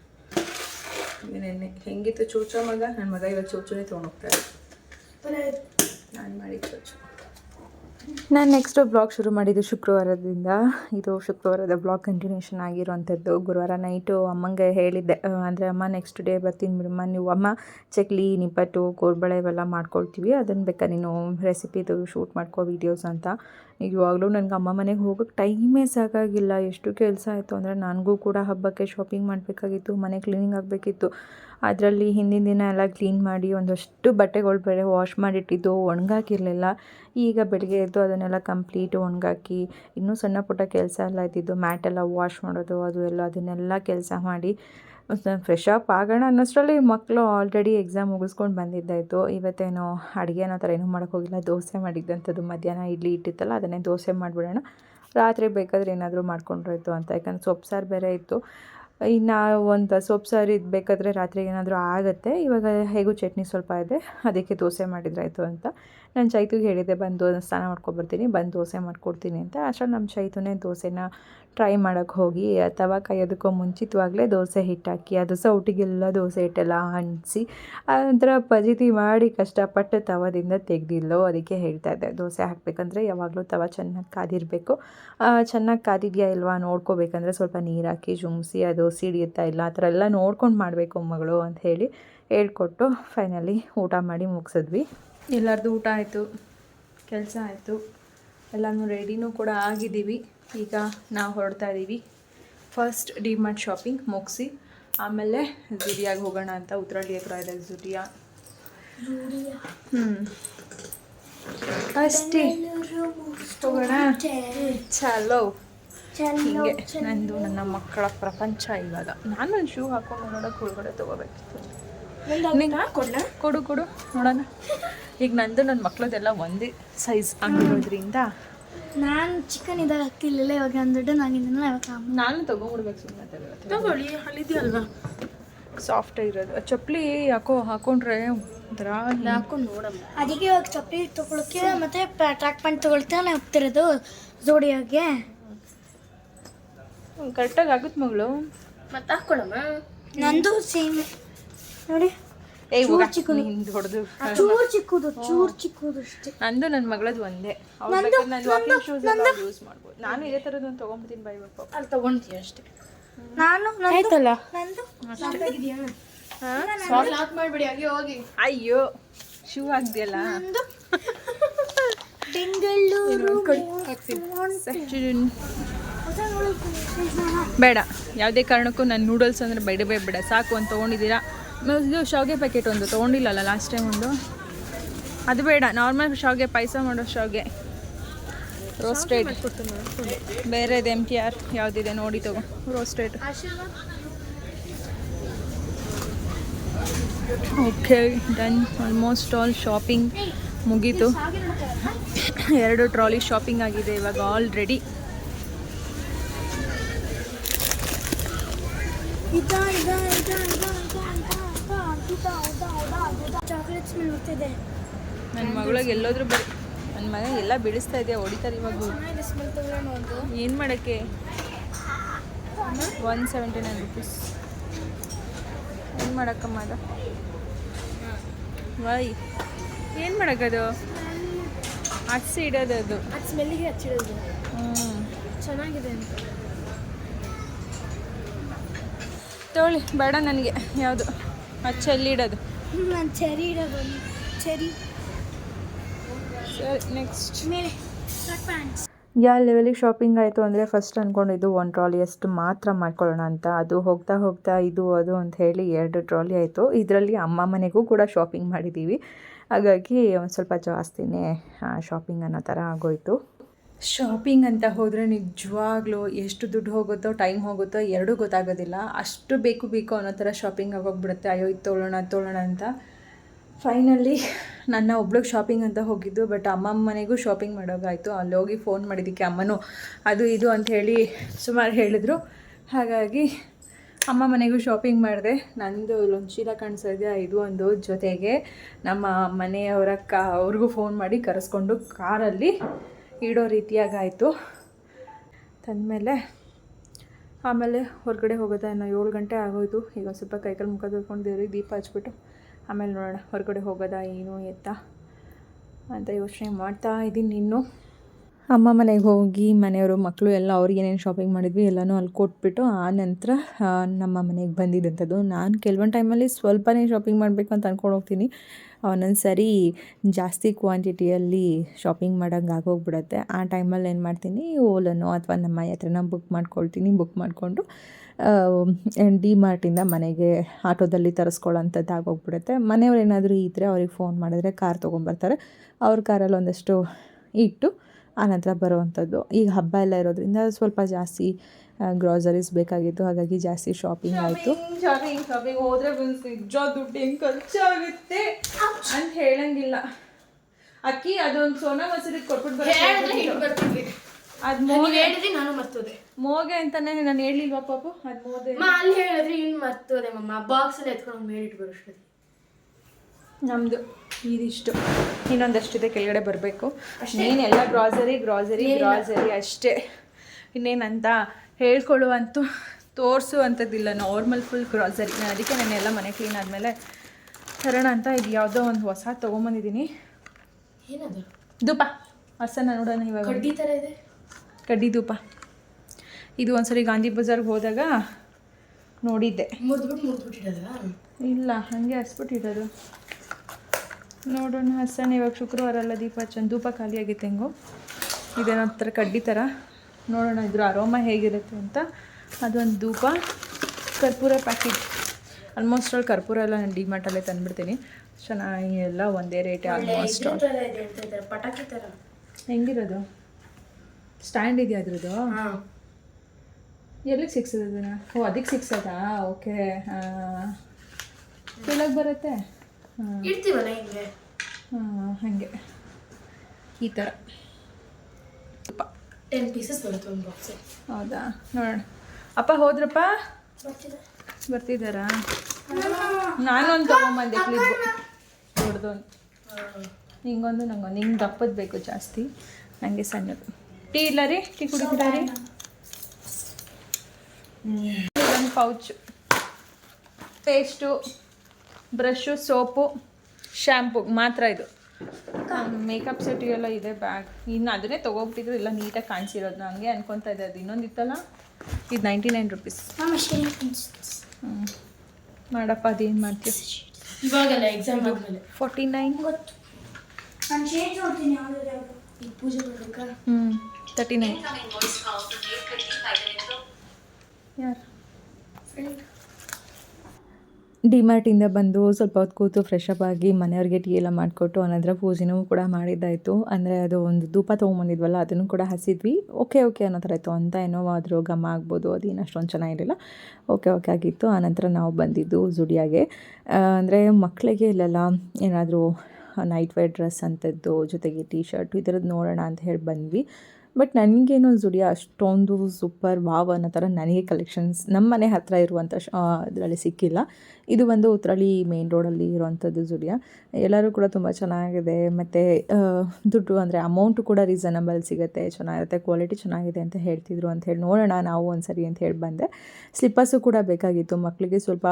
ನೆನ್ನೆ ಹೆಂಗಿತ್ತು ಚೂಚ ಮಗ? ನನ್ನ ಮಗ ಇವಾಗ ಚೂಚುನೇ ತೊಗೊಂಡೋಗ್ತಾರೆ ನಾನು ಮಾಡಿ ಚೂಚು. ನಾನು ನೆಕ್ಸ್ಟು ಬ್ಲಾಗ್ ಶುರು ಮಾಡಿದ್ದು ಶುಕ್ರವಾರದಿಂದ. ಇದು ಶುಕ್ರವಾರದ ಬ್ಲಾಗ್ ಕಂಟಿನ್ಯೂಷನ್ ಆಗಿರುವಂಥದ್ದು ಗುರುವಾರ ನೈಟು ಅಮ್ಮಂಗೆ ಹೇಳಿದ್ದೆ. ಅಂದರೆ ಅಮ್ಮ ನೆಕ್ಸ್ಟ್ ಡೇ ಬರ್ತೀನಿ ಬಿಡಮ್ಮ ನೀವು ಅಮ್ಮ ಚಕ್ಲಿ ನಿಪ್ಪಟ್ಟು ಕೋರ್ಬಳೆ ಇವೆಲ್ಲ ಮಾಡ್ಕೊಳ್ತೀವಿ. ಅದನ್ನು ಬೇಕಾ ನೀನು ರೆಸಿಪಿದು ಶೂಟ್ ಮಾಡ್ಕೋ ವೀಡಿಯೋಸ್ ಅಂತ. ಇವಾಗಲೂ ನನಗೆ ಅಮ್ಮ ಮನೆಗೆ ಹೋಗೋಕ್ಕೆ ಟೈಮೇ ಸಾಕಾಗಿಲ್ಲ. ಎಷ್ಟು ಕೆಲಸ ಆಯಿತು ಅಂದರೆ ನನಗೂ ಕೂಡ ಹಬ್ಬಕ್ಕೆ ಶಾಪಿಂಗ್ ಮಾಡಬೇಕಾಗಿತ್ತು, ಮನೆ ಕ್ಲೀನಿಂಗ್ ಆಗಬೇಕಿತ್ತು. ಅದರಲ್ಲಿ ಹಿಂದಿನ ದಿನ ಎಲ್ಲ ಕ್ಲೀನ್ ಮಾಡಿ ಒಂದಷ್ಟು ಬಟ್ಟೆಗಳು ಬೇರೆ ವಾಶ್ ಮಾಡಿಟ್ಟಿದ್ದು, ಒಣಗಾಕಿರಲಿಲ್ಲ. ಈಗ ಬೆಳಗ್ಗೆ ಎದ್ದು ಅದನ್ನೆಲ್ಲ ಕಂಪ್ಲೀಟ್ ಒಣಗಾಕಿ, ಇನ್ನೂ ಸಣ್ಣ ಪುಟ್ಟ ಕೆಲಸ ಎಲ್ಲ ಇದ್ದಿದ್ದು, ಮ್ಯಾಟ್ ಎಲ್ಲ ವಾಶ್ ಮಾಡೋದು, ಅದು ಎಲ್ಲ ಅದನ್ನೆಲ್ಲ ಕೆಲಸ ಮಾಡಿ ಫ್ರೆಶ್ ಅಪ್ ಆಗೋಣ ಅನ್ನೋಷ್ಟರಲ್ಲಿ ಮಕ್ಕಳು ಆಲ್ರೆಡಿ ಎಕ್ಸಾಮ್ ಮುಗಿಸ್ಕೊಂಡು ಬಂದಿದ್ದಾಯಿತು ಇವತ್ತೇನು ಅಡುಗೆ ಅನ್ನೋ ಥರ ಏನೂ ಹೋಗಿಲ್ಲ. ದೋಸೆ ಮಾಡಿದ್ದಂಥದ್ದು ಮಧ್ಯಾಹ್ನ ಇಡ್ಲಿ ಇಟ್ಟಿತ್ತಲ್ಲ, ಅದನ್ನೇ ದೋಸೆ ಮಾಡಿಬಿಡೋಣ. ರಾತ್ರಿ ಬೇಕಾದರೆ ಏನಾದರೂ ಮಾಡ್ಕೊಂಡ್ರಾಯ್ತು ಅಂತ. ಯಾಕಂದ್ರೆ ಸೊಪ್ಪು ಸಾರು ಬೇರೆ ಇತ್ತು. ಇನ್ನು ಒಂದು ಸೊಪ್ಪು ಸಾರು ಇದು ಬೇಕಾದರೆ ರಾತ್ರಿಗೆ ಏನಾದರೂ ಆಗುತ್ತೆ. ಇವಾಗ ಹೇಗೂ ಚಟ್ನಿ ಸ್ವಲ್ಪ ಇದೆ. ಅದಕ್ಕೆ ದೋಸೆ ಮಾಡಿದ್ರಾಯ್ತು ಅಂತ. ನಾನು ಚೈತುಗೆ ಹೇಳಿದ್ದೆ, ಬಂದು ಸ್ನಾನ ಮಾಡ್ಕೊಬರ್ತೀನಿ ಬಂದು ದೋಸೆ ಮಾಡಿಕೊಡ್ತೀನಿ ಅಂತ. ಅಷ್ಟರಲ್ಲಿ ನಮ್ಮ ಚೈತುನೇ ದೋಸೆನ ಟ್ರೈ ಮಾಡೋಕ್ಕೆ ಹೋಗಿ, ಅಥವಾ ಕಾಯೋದಕ್ಕೂ ಮುಂಚಿತವಾಗಲೇ ದೋಸೆ ಹಿಟ್ಟಾಕಿ, ಅದು ಸೌಟಿಗೆಲ್ಲ ದೋಸೆ ಹಿಟ್ಟೆಲ್ಲ ಹಂಚಿ, ಅದರ ಪಜಿತಿ ಮಾಡಿ ಕಷ್ಟಪಟ್ಟು ತವದಿಂದ ತೆಗೆದಿಲ್ಲೋ, ಅದಕ್ಕೆ ಹೇಳ್ತಾ ಇದ್ದೆ, ದೋಸೆ ಹಾಕಬೇಕಂದ್ರೆ ಯಾವಾಗಲೂ ತವ ಚೆನ್ನಾಗಿ ಕಾದಿರಬೇಕು. ಚೆನ್ನಾಗಿ ಕಾದಿದೆಯಾ ಇಲ್ವಾ ನೋಡ್ಕೋಬೇಕಂದ್ರೆ ಸ್ವಲ್ಪ ನೀರು ಹಾಕಿ ಜುಮ್ಸಿ, ಅದು ಸಿಡಿಯುತ್ತಾ ಇಲ್ಲ, ಆ ಥರ ಎಲ್ಲ ನೋಡ್ಕೊಂಡು ಮಾಡಬೇಕು ಮಗಳು, ಅಂತ ಹೇಳಿ ಹೇಳ್ಕೊಟ್ಟು ಫೈನಲಿ ಊಟ ಮಾಡಿ ಮುಗಿಸಿದ್ವಿ. ಎಲ್ಲರದು ಊಟ ಆಯಿತು, ಕೆಲಸ ಆಯಿತು, ಎಲ್ಲನೂ ರೆಡಿನೂ ಕೂಡ ಆಗಿದ್ದೀವಿ. ಈಗ ನಾವು ಹೊರಡ್ತಾ ಇದ್ದೀವಿ ಫಸ್ಟ್ ಡಿಮಾರ್ಟ್ ಶಾಪಿಂಗ್ ಮುಗಿಸಿ ಆಮೇಲೆ ಜುಡಿಯಾಗಿ ಹೋಗೋಣ ಅಂತ ಉತ್ತರಳ್ಳಿ ಹತ್ರ ಇದೆ ಝುರಿಯಾ ಹ್ಞೂ ಅಷ್ಟೇ. ಹೋಗೋಣ. ಚಲೋ. ಹಿಂಗೆ ನಂದು ನನ್ನ ಮಕ್ಕಳ ಪ್ರಪಂಚ ಇವಾಗ. ನಾನು ಶೂ ಹಾಕೊಂಡು ನೋಡೋಕೆ ಒಳಗಡೆ ತೊಗೋಬೇಕಿತ್ತು. ಕೊಡು ಕೊಡು. ನೋಡೋಣ. ಈಗ ನಂದು ನನ್ನ ಮಕ್ಕಳದೆಲ್ಲ ಒಂದೇ ಸೈಜ್ ಆಗಿರೋದ್ರಿಂದ ನಾನು ಚಿಕನ್ ಇದ್ದಾಗ ಹಾಕ್ತಿರ್ಲಿಲ್ಲ ಇವಾಗ ನಾನು ದೊಡ್ಡ ನಾಗಿಂದ ಇವಾಗ ನಾನು ತಗೊಂಡ್ಬಿಡ್ಬೇಕು ಸುಮ್ಮನೆ ತಗೊಳ್ಳಿ. ಅಲ್ಲಿದೆಯಲ್ವಾ ಸಾಫ್ಟ್ ಇರೋದು ಚಪ್ಪಲಿ ಯಾಕೋ ಹಾಕೊಂಡ್ರೆ ಒಂಥರ ಹಾಕೊಂಡು ನೋಡಮ್ಮ. ಅದಕ್ಕೆ ಇವಾಗ ಚಪ್ಪಲಿ ತಗೊಳಕ್ಕೆ ಮತ್ತೆ ಟ್ರ್ಯಾಕ್ ಪ್ಯಾಂಟ್ ನಾನು ಹೋಗ್ತಿರೋದು ಜೋಡಿಯಾಗೆ ಕರೆಕ್ಟಾಗಿ ಆಗುತ್ತೆ ಮಗಳು. ಮತ್ತೆ ಹಾಕೊಳ್ಳಮ್ಮ. ನಂದು ಸೇಮ್ ನೋಡಿ. ಚೂರ್ ಚಿಕ್ಕದು. ಹೊಡೆದು ಚೂರ್ ಚಿಕ್ಕದು ಚೂರ್ ಚಿಕ್ಕದು ಅಷ್ಟೇ. ನಂದು ನನ್ನ ಮಗಳದು ಒಂದೇ. ನಂದು- ನಾನು ವಾಕಿಂಗ್ ಶೂಸ್ ಎಲ್ಲ ಯೂಸ್ ಮಾಡ್ಬೋದು. ನಾನು ಇದೇ ಥರದ್ದು ಒಂದು ತೊಗೊಂಡ್ಬಿಡ್ತೀನಿ ಬೈ ಪಾಪ. ಅಲ್ಲಿ ಅಷ್ಟೇ. ನಾನು ಆಯ್ತಲ್ಲ? ನಂದು. ಲಾಕ್ ಮಾಡ್ಬಿಡಿ ಹಾಗೆ ಹೋಗಿ. ಅಯ್ಯೋ ಶೂ ಆಗ್ದೆಯಲ್ಲ ನಂದು. ಬೆಂಗಳೂರು ಬೇಡ. ಯಾವುದೇ ಕಾರಣಕ್ಕೂ ನಾನು ನೂಡಲ್ಸ್ ಅಂದರೆ ಬೇಡ ಬೇಡ. ಸಾಕು ಅಂತ ತೊಗೊಂಡಿದ್ದೀರಾ? ಆಮೇಲೆ ಇದು ಶಾವಿಗೆ ಪ್ಯಾಕೆಟ್ ಒಂದು ತೊಗೊಂಡಿಲ್ಲಲ್ಲ ಲಾಸ್ಟ್ ಟೈಮ್ ಒಂದು. ಅದು ಬೇಡ ನಾರ್ಮಲ್ ಶಾವಿಗೆ, ಪಾಯಸ ಮಾಡೋ ಶಾವಿಗೆ. ರೋಸ್ಟೆಡ್ ಬೇರೆದು ಎಂ ಟಿ ಆರ್ ಯಾವುದಿದೆ ನೋಡಿ ತಗೋ roasted okay done almost all shopping ಮುಗೀತು. ಎರಡು ಟ್ರಾಲಿ ಶಾಪಿಂಗ್ ಆಗಿದೆ ಇವಾಗ ಆಲ್ರೆಡಿ ಚಾಕ್ಲೇಟ್ ಬರ್ತಿದೆ ನನ್ನ ಮಗಳಿಗೆ ಎಲ್ಲೋದ್ರು ಬರ್ ನನ್ನ ಮಗ ಎಲ್ಲ ಬಿಡಿಸ್ತಾ ಇದೆಯಾ ಹೊಡಿತಾರೆ ಇವಾಗ ಏನ್ ಮಾಡಕ್ಕೆ? ಒನ್ ಸೆವೆಂಟಿ ನೈನ್ ರುಪೀಸ್ ಏನು ಮಾಡೋಕ್ಕಮ್ಮ ಅದು? ವೈ. ಏನು ಮಾಡೋಕ್ಕದು? ಹಚ್ಚಿ ಇಡೋದು ಅದು. ಅದು ಸ್ಮೆಲ್ಲಿಗೆ ಹಚ್ಚಿಡೋದು ಹ್ಞೂ ಚೆನ್ನಾಗಿದೆ ಅಂತ. ತೋಳಿ ಬೇಡ ನನಗೆ ಯಾವುದು. ನಾನು ಚೆರಿ ಇಡೋದು ಚೆರಿ. ಸರಿ ನೆಕ್ಸ್ಟ್ ಮೇಲೆ. ಪ್ಯಾಂಟ್ಸ್ ಯಾವ ಲೆವೆಲಿಗೆ ಶಾಪಿಂಗ್ ಆಯಿತು ಅಂದರೆ ಫಸ್ಟ್ ಅಂದ್ಕೊಂಡಿದ್ದು ಒಂದು ಟ್ರಾಲಿ ಅಷ್ಟು ಮಾತ್ರ ಮಾಡ್ಕೊಳ್ಳೋಣ ಅಂತ. ಅದು ಹೋಗ್ತಾ ಹೋಗ್ತಾ ಇದು ಅದು ಅಂತ ಹೇಳಿ ಎರಡು ಟ್ರಾಲಿ ಆಯಿತು. ಇದರಲ್ಲಿ ಅಮ್ಮ ಮನೆಗೂ ಕೂಡ ಶಾಪಿಂಗ್ ಮಾಡಿದ್ದೀವಿ ಹಾಗಾಗಿ ಒಂದು ಸ್ವಲ್ಪ ಜಾಸ್ತಿನೇ ಶಾಪಿಂಗ್ ಅನ್ನೋ ಥರ ಆಗೋಯಿತು. ಶಾಪಿಂಗ್ ಅಂತ ಹೋದರೆ ನಿಜವಾಗ್ಲೂ ಎಷ್ಟು ದುಡ್ಡು ಹೋಗುತ್ತೋ ಟೈಮ್ ಹೋಗುತ್ತೋ ಎರಡೂ ಗೊತ್ತಾಗೋದಿಲ್ಲ. ಅಷ್ಟು ಬೇಕು ಬೇಕು ಅನ್ನೋ ಥರ ಶಾಪಿಂಗ್ ಆಗೋಗ್ಬಿಡುತ್ತೆ ಅಯ್ಯೋ, ಇದು ತೊಗೊಳ್ಳೋಣ ತೊಗೊಳ್ಳೋಣ ಅಂತ. ಫೈನಲಿ ನನ್ನ ಒಬ್ಳಿಗೆ ಶಾಪಿಂಗ್ ಅಂತ ಹೋಗಿದ್ದು ಬಟ್ ಅಮ್ಮಮ್ಮ ಮನೆಗೂ ಶಾಪಿಂಗ್ ಮಾಡೋಕ್ಕಾಯಿತು ಅಲ್ಲಿ ಹೋಗಿ ಫೋನ್ ಮಾಡಿದ್ದಕ್ಕೆ ಅಮ್ಮನೂ ಅದು ಇದು ಅಂತ ಹೇಳಿ ಸುಮಾರು ಹೇಳಿದರು. ಹಾಗಾಗಿ ಅಮ್ಮ ಮನೆಗೂ ಶಾಪಿಂಗ್ ಮಾಡಿದೆ. ನಂದು ಇಲ್ಲೊಂದು ಚೀಲ ಇದು ಒಂದು ಜೊತೆಗೆ ನಮ್ಮ ಮನೆಯವರ ಕಾ ಅವ್ರಿಗೂ ಫೋನ್ ಮಾಡಿ ಕರೆಸ್ಕೊಂಡು ಕಾರಲ್ಲಿ ಇಡೋ ರೀತಿಯಾಗಾಯಿತು. ತಂದಮೇಲೆ ಆಮೇಲೆ ಹೊರಗಡೆ ಹೋಗೋದಾ ಏನೋ ಏಳು ಗಂಟೆ ಆಗೋಯ್ತು. ಈಗ ಸ್ವಲ್ಪ ಕೈಕಲ್ ಮುಖ ತೊಳ್ಕೊಂಡು ದೇವ್ರಿಗೆ ದೀಪ ಹಚ್ಬಿಟ್ಟು. ಆಮೇಲೆ ನೋಡೋಣ, ಹೊರಗಡೆ ಹೋಗೋದಾ ಏನು ಎತ್ತ ಅಂತ ಯೋಚನೆ ಮಾಡ್ತಾ ಇದ್ದೀನಿ ಇನ್ನು. ಅಮ್ಮ ಮನೆಗೆ ಹೋಗಿ ಮನೆಯವರು, ಮಕ್ಕಳು ಎಲ್ಲ ಅವ್ರಿಗೆ ಏನೇನು ಶಾಪಿಂಗ್ ಮಾಡಿದ್ವಿ ಎಲ್ಲನೂ ಅಲ್ಲಿ ಕೊಟ್ಬಿಟ್ಟು ಆ ನಂತರ ನಮ್ಮ ಮನೆಗೆ ಬಂದಿದ್ದಂಥದ್ದು. ನಾನು ಕೆಲವೊಂದು ಟೈಮಲ್ಲಿ ಸ್ವಲ್ಪನೇ ಶಾಪಿಂಗ್ ಮಾಡಬೇಕು ಅಂತ ಅಂದ್ಕೊಂಡು ಹೋಗ್ತೀನಿ. ಒಂದೊಂದು ಸರಿ ಜಾಸ್ತಿ ಕ್ವಾಂಟಿಟಿಯಲ್ಲಿ ಶಾಪಿಂಗ್ ಮಾಡೋಂಗೆ ಆಗೋಗ್ಬಿಡುತ್ತೆ. ಆ ಟೈಮಲ್ಲಿ ಏನು ಮಾಡ್ತೀನಿ, ಓಲನೋ ಅಥವಾ ನಮ್ಮ ಹತ್ರನ ಬುಕ್ ಮಾಡ್ಕೊಳ್ತೀನಿ ಬುಕ್ ಮಾಡಿಕೊಂಡು ಡಿ ಮಾರ್ಟಿಂದ ಮನೆಗೆ ಆಟೋದಲ್ಲಿ ತರಿಸ್ಕೊಳ್ಳೋಂಥದ್ದು ಆಗೋಗ್ಬಿಡುತ್ತೆ. ಮನೆಯವ್ರು ಏನಾದರೂ ಇದ್ದರೆ ಅವ್ರಿಗೆ ಫೋನ್ ಮಾಡಿದ್ರೆ ಕಾರ್ ತೊಗೊಂಬರ್ತಾರೆ. ಅವ್ರ ಕಾರಲ್ಲಿ ಒಂದಷ್ಟು ಇಟ್ಟು ಆನಂತರ ಬರುವಂಥದ್ದು. ಈಗ ಹಬ್ಬ ಎಲ್ಲ ಇರೋದ್ರಿಂದ ಸ್ವಲ್ಪ ಜಾಸ್ತಿ ಗ್ರಾಸರೀಸ್ ಬೇಕಾಗಿತ್ತು. ಹಾಗಾಗಿ ಜಾಸ್ತಿ ಶಾಪಿಂಗ್ ಆಯಿತು. ಶಾಪಿಂಗ್ ಶಾಪಿಂಗ್ ಹೋದ್ರೆ ನಿಜ ದುಡ್ಡು ಹೆಂಗೆ ಖರ್ಚಾಗುತ್ತೆ ಅಂತ ಹೇಳಂಗಿಲ್ಲ. ಅಕ್ಕಿ ಅದೊಂದು ಸೋನಾ ಮಸೂರಿ ಕೊಟ್ಬಿಟ್ಟು ಅದು ಮೋಗೆ ಹೇಳಿದ್ರಿ ನಾನು ಮರ್ತೋದೆ. ಮೋಗೆ ಅಂತಾನೆ ನಾನು ಹೇಳಿಲ್ವಾ ಪಾಪು? ಅದು ಮೋದೆ. ಅಲ್ಲಿ ಹೇಳಿದ್ರೆ ಇಲ್ಲಿ ಮರ್ತೋದೆ ಮಮ್ಮ ಬಾಕ್ಸ್ ಅಲ್ಲಿ ಎತ್ಕೊಂಡು ಮೇಲಿಟ್ಟು ಬರೋಷ್ಟೊತ್ತಿಗೆ ನಮ್ಮದು ಇದಿಷ್ಟು. ಇನ್ನೊಂದಷ್ಟಿದೆ ಕೆಳಗಡೆ ಬರಬೇಕು. ಇನ್ನೇನೆಲ್ಲ ಗ್ರಾಸರಿ ಗ್ರಾಸರಿ ಗ್ರಾಸರಿ ಅಷ್ಟೇ. ಇನ್ನೇನಂತ ಹೇಳ್ಕೊಳ್ಳುವಂತೂ ತೋರಿಸುವಂಥದ್ದಿಲ್ಲ. ನಾರ್ಮಲ್ ಫುಲ್ ಗ್ರಾಸರಿ ನಾನು ಅದಕ್ಕೆ ನಾನೆಲ್ಲ ಮನೆ ಕ್ಲೀನ್ ಆದಮೇಲೆ ತರೋಣ ಅಂತ ಇದು ಯಾವುದೋ ಒಂದು ಹೊಸ ತೊಗೊಂಬಂದಿದ್ದೀನಿ. ಏನದು? ಧೂಪ. ಹಸನ ನೋಡೋಣ ಇವಾಗ. ಕಡ್ಡಿ ಥರ ಇದೆ. ಕಡ್ಡಿ ಧೂಪ. ಇದು ಒಂದ್ಸರಿ ಗಾಂಧಿ ಬಜಾರ್ಗೆ ಹೋದಾಗ ನೋಡಿದ್ದೆ. ಮುರಿದ್ಬಿಟ್ಟು ಇಲ್ಲ ಹಾಗೆ ಹಸ್ಬಿಟ್ಟಿರೋದು ನೋಡೋಣ. ಹಸನ್ ಇವಾಗ ಶುಕ್ರವಾರ ಅಲ್ಲ ದೀಪ ಚಂದ ಧೂಪ ಖಾಲಿಯಾಗಿತ್ತು ಹೆಂಗೋ. ಇದೇನೋ ಥರ ಕಡ್ಡಿ ಥರ. ನೋಡೋಣ ಇದ್ರ ಅರೋಮ ಹೇಗಿರುತ್ತೆ ಅಂತ. ಅದೊಂದು ಧೂಪ. ಕರ್ಪೂರ ಪ್ಯಾಕೆಟ್ ಆಲ್ಮೋಸ್ಟ್ ಆಲ್ ಕರ್ಪೂರ ಎಲ್ಲ ನಾನು ಡಿಮಾರ್ಟಲ್ಲೇ ತಂದುಬಿಡ್ತೀನಿ. ಚೆನ್ನಾಗಿ ಎಲ್ಲ ಒಂದೇ ರೇಟ್ ಆಲ್ಮೋಸ್ಟ್ ಪಟಾಕಿ ಥರ. ಹೆಂಗಿರೋದು? ಸ್ಟ್ಯಾಂಡ್ ಇದೆಯಾ ಅದ್ರದ್ದು? ಹಾಂ. ಎಲ್ಲಿಗೆ ಸಿಕ್ಸದ ಓ ಅದಕ್ಕೆ ಸಿಕ್ಸದಾ ಓಕೆ. ಹಾಂ ಬರುತ್ತೆ? ಇಡ್ತೀವಲ್ಲ ಹಿಂಗೆ? ಹಂಗೆ. ಈ ಥರ ಟೆನ್ ಪೀಸಸ್ ಬರುತ್ತೆ ಒಂದು ಬಾಕ್ಸ್ ಹೌದಾ? ನೋಡೋಣ. ಅಪ್ಪ ಹೋದ್ರಪ್ಪ? ಬರ್ತಿದೆ. ಬರ್ತಿದ್ದಾರಾ ನಾನೊಂದು ತಗೊಂಬಂದೆ ಕ್ಲಿಪ್ ದೊಡ್ಡದೊಂದು ಹಿಂಗೊಂದು ನಂಗೊಂದು ಹಿಂಗೆ ದಪ್ಪದ್ ಬೇಕು ಜಾಸ್ತಿ. ನನಗೆ ಸಣ್ಣದು. ಟೀ ಇಲ್ಲ ರೀ? ಟೀ ಕುಡಿತೀರಾ ರೀ? ಒಂದು pouch paste brush soap shampoo ಮಾತ್ರ ಇದು. ಮೇಕಪ್ ಸೆಟ್ ಎಲ್ಲ ಇದೆ ಬ್ಯಾಗ್. ಇನ್ನು ಅದನ್ನೇ ತೊಗೊಬಿಟ್ಟಿದ್ರು ಇಲ್ಲ ನೀಟಾಗಿ ಕಾಣಿಸಿರೋದು. ನನಗೆ ಅನ್ಕೊತಾ ಇದೆ ಅದು ಇನ್ನೊಂದು ಇತ್ತಲ್ಲ ಇದು ನೈಂಟಿ ನೈನ್ ರುಪೀಸ್. ಮಾಡಪ್ಪ ಅದೇನು ಮಾಡ್ತೀವಿ ಇವಾಗಲ್ಲ ಎಕ್ಸಾಮ್ ಫೋರ್ಟಿ ನೈನ್? ಗೊತ್ತು. ಹ್ಞೂ ತರ್ಟಿ ನೈನ್ ಯಾರು? ಡಿಮಾರ್ಟಿಂದ ಬಂದು ಸ್ವಲ್ಪ ಹೊತ್ತು ಕೂತು ಫ್ರೆಶ್ ಅಪ್ ಆಗಿ ಮನೆಯವ್ರಿಗೆ ಟೀ ಎಲ್ಲ ಮಾಡಿಕೊಟ್ಟು ಅನಂತರ ಪೂಜೆನೂ ಕೂಡ ಮಾಡಿದ್ದಾಯಿತು. ಅಂದರೆ ಅದು ಒಂದು ಧೂಪ ತೊಗೊಂಬಂದಿದ್ವಲ್ಲ, ಅದನ್ನು ಕೂಡ ಹಸಿದ್ವಿ. ಓಕೆ ಓಕೆ ಅನ್ನೋ ಥರ ಇತ್ತು ಅಂತ ಏನೋ ಆದರೂ ಘಮ ಆಗ್ಬೋದು ಅದೇನು ಅಷ್ಟೊಂದು ಚೆನ್ನಾಗಿರಲಿಲ್ಲ ಓಕೆ ಓಕೆ ಆಗಿತ್ತು. ಆನಂತರ ನಾವು ಬಂದಿದ್ದು ಜುಡಿಯಾಗೆ ಅಂದರೆ ಮಕ್ಕಳಿಗೆ ಇಲ್ಲೆಲ್ಲ ಏನಾದರೂ ನೈಟ್ ವೇರ್ ಡ್ರೆಸ್ ಅಂಥದ್ದು ಜೊತೆಗೆ ಟೀ ಶರ್ಟ್ ಈ ಥರದ್ದು ನೋಡೋಣ ಅಂತ ಹೇಳಿ ಬಂದ್ವಿ. ಬಟ್ ನನಗೇನು ಜುಡಿಯ ಅಷ್ಟೊಂದು ಸೂಪರ್ ವಾವ್ ಅನ್ನೋ ಥರ ನನಗೆ ಕಲೆಕ್ಷನ್ಸ್ ನಮ್ಮ ಮನೆ ಹತ್ತಿರ ಇರುವಂಥ ಶ ಅದರಲ್ಲಿ ಸಿಕ್ಕಿಲ್ಲ. ಇದು ಬಂದು ಉತ್ರಳ್ಳಿ ಮೇನ್ ರೋಡಲ್ಲಿ ಇರುವಂಥದ್ದು ಜುಲಿಯ ಎಲ್ಲರೂ ಕೂಡ ತುಂಬ ಚೆನ್ನಾಗಿದೆ. ಮತ್ತು ದುಡ್ಡು ಅಂದರೆ ಅಮೌಂಟು ಕೂಡ ರೀಸನಬಲ್ ಸಿಗುತ್ತೆ. ಚೆನ್ನಾಗಿರುತ್ತೆ ಕ್ವಾಲಿಟಿ ಚೆನ್ನಾಗಿದೆ ಅಂತ ಹೇಳ್ತಿದ್ರು ಅಂತ ಹೇಳಿ ನೋಡೋಣ ನಾವು ಒಂದು ಸರಿ ಅಂತ ಹೇಳಿ ಬಂದೆ. ಸ್ಲಿಪ್ಪರ್ಸು ಕೂಡ ಬೇಕಾಗಿತ್ತು. ಮಕ್ಕಳಿಗೆ ಸ್ವಲ್ಪ